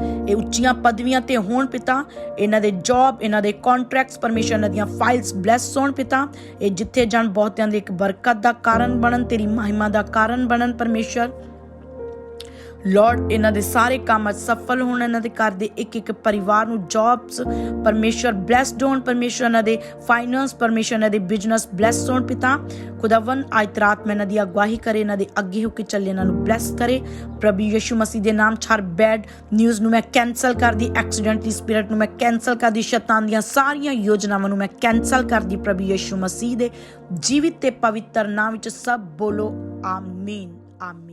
ਇਹ ਉੱਚੀਆਂ ਪਦਵੀਆਂ ਤੇ ਹੋਣ ਪਿਤਾ। ਇਹਨਾਂ ਦੇ ਜੌਬ ਇਹਨਾਂ ਦੇ ਕੰਟਰੈਕਟਸ ਪਰਮੇਸ਼ਰ ਇਹਨਾਂ ਦੀਆਂ ਫਾਈਲਸ ਬਲੈਸ ਹੋਣ ਪਿਤਾ। ਇਹ ਜਿੱਥੇ ਜਾਣ ਬਹੁਤਿਆਂ ਦੇ ਇੱਕ ਬਰਕਤ ਦਾ ਕਾਰਨ ਬਣਨ, ਤੇਰੀ ਮਹਿਮਾ ਦਾ ਕਾਰਨ ਬਣਨ ਪਰਮੇਸ਼ਰ ਲਾਰਡ ਇਹਨਾਂ ਦੇ ਸਾਰੇ ਕੰਮ ਸਫਲ ਹੋਣ, ਇਹਨਾਂ ਦੇ ਘਰ ਦੇ ਇੱਕ ਇੱਕ ਪਰਿਵਾਰ ਨੂੰ ਜੌਬਸ ਪਰਮੇਸ਼ਰ ਬlesed ਹੋਣ ਪਰਮੇਸ਼ਰ ਇਹਨਾਂ ਦੇ ਫਾਈਨਾਂਸ ਪਰਮੇਸ਼ਰ ਇਹਨਾਂ ਦੇ ਬਿਜ਼ਨਸ ਬlesed ਹੋਣ ਪਿਤਾ। ਖੁਦਾਵੰ ਅੱਜ ਰਾਤ ਮੈਂ ਇਹਨਾਂ ਦੀ ਅਗਵਾਹੀ ਕਰੇ, ਇਹਨਾਂ ਦੇ ਅੱਗੇ ਹੋ ਕੇ ਚੱਲੇ ਇਹਨਾਂ ਨੂੰ ਬlesਸ ਕਰੇ। ਪ੍ਰਭੂ ਯਿਸੂ ਮਸੀਹ ਦੇ ਨਾਮ 'ਚ ਬੈਡ ਨਿਊਜ਼ ਨੂੰ ਮੈਂ ਕੈਨਸਲ ਕਰਦੀ ਐਕਸੀਡੈਂਟ ਦੀ ਸਪਿਰਿਟ ਨੂੰ ਮੈਂ ਕੈਨਸਲ ਕਰਦੀ, ਸ਼ੈਤਾਨ ਦੀਆਂ ਸਾਰੀਆਂ ਯੋਜਨਾਵਾਂ ਨੂੰ ਮੈਂ ਕੈਨਸਲ ਕਰਦੀ, ਪ੍ਰਭੂ ਯਿਸੂ ਮਸੀਹ ਦੇ ਜੀਵਿਤ ਤੇ ਪਵਿੱਤਰ ਨਾਮ ਵਿੱਚ ਸਭ ਬੋਲੋ, ਆਮੀਨ ਆਮੀਨ।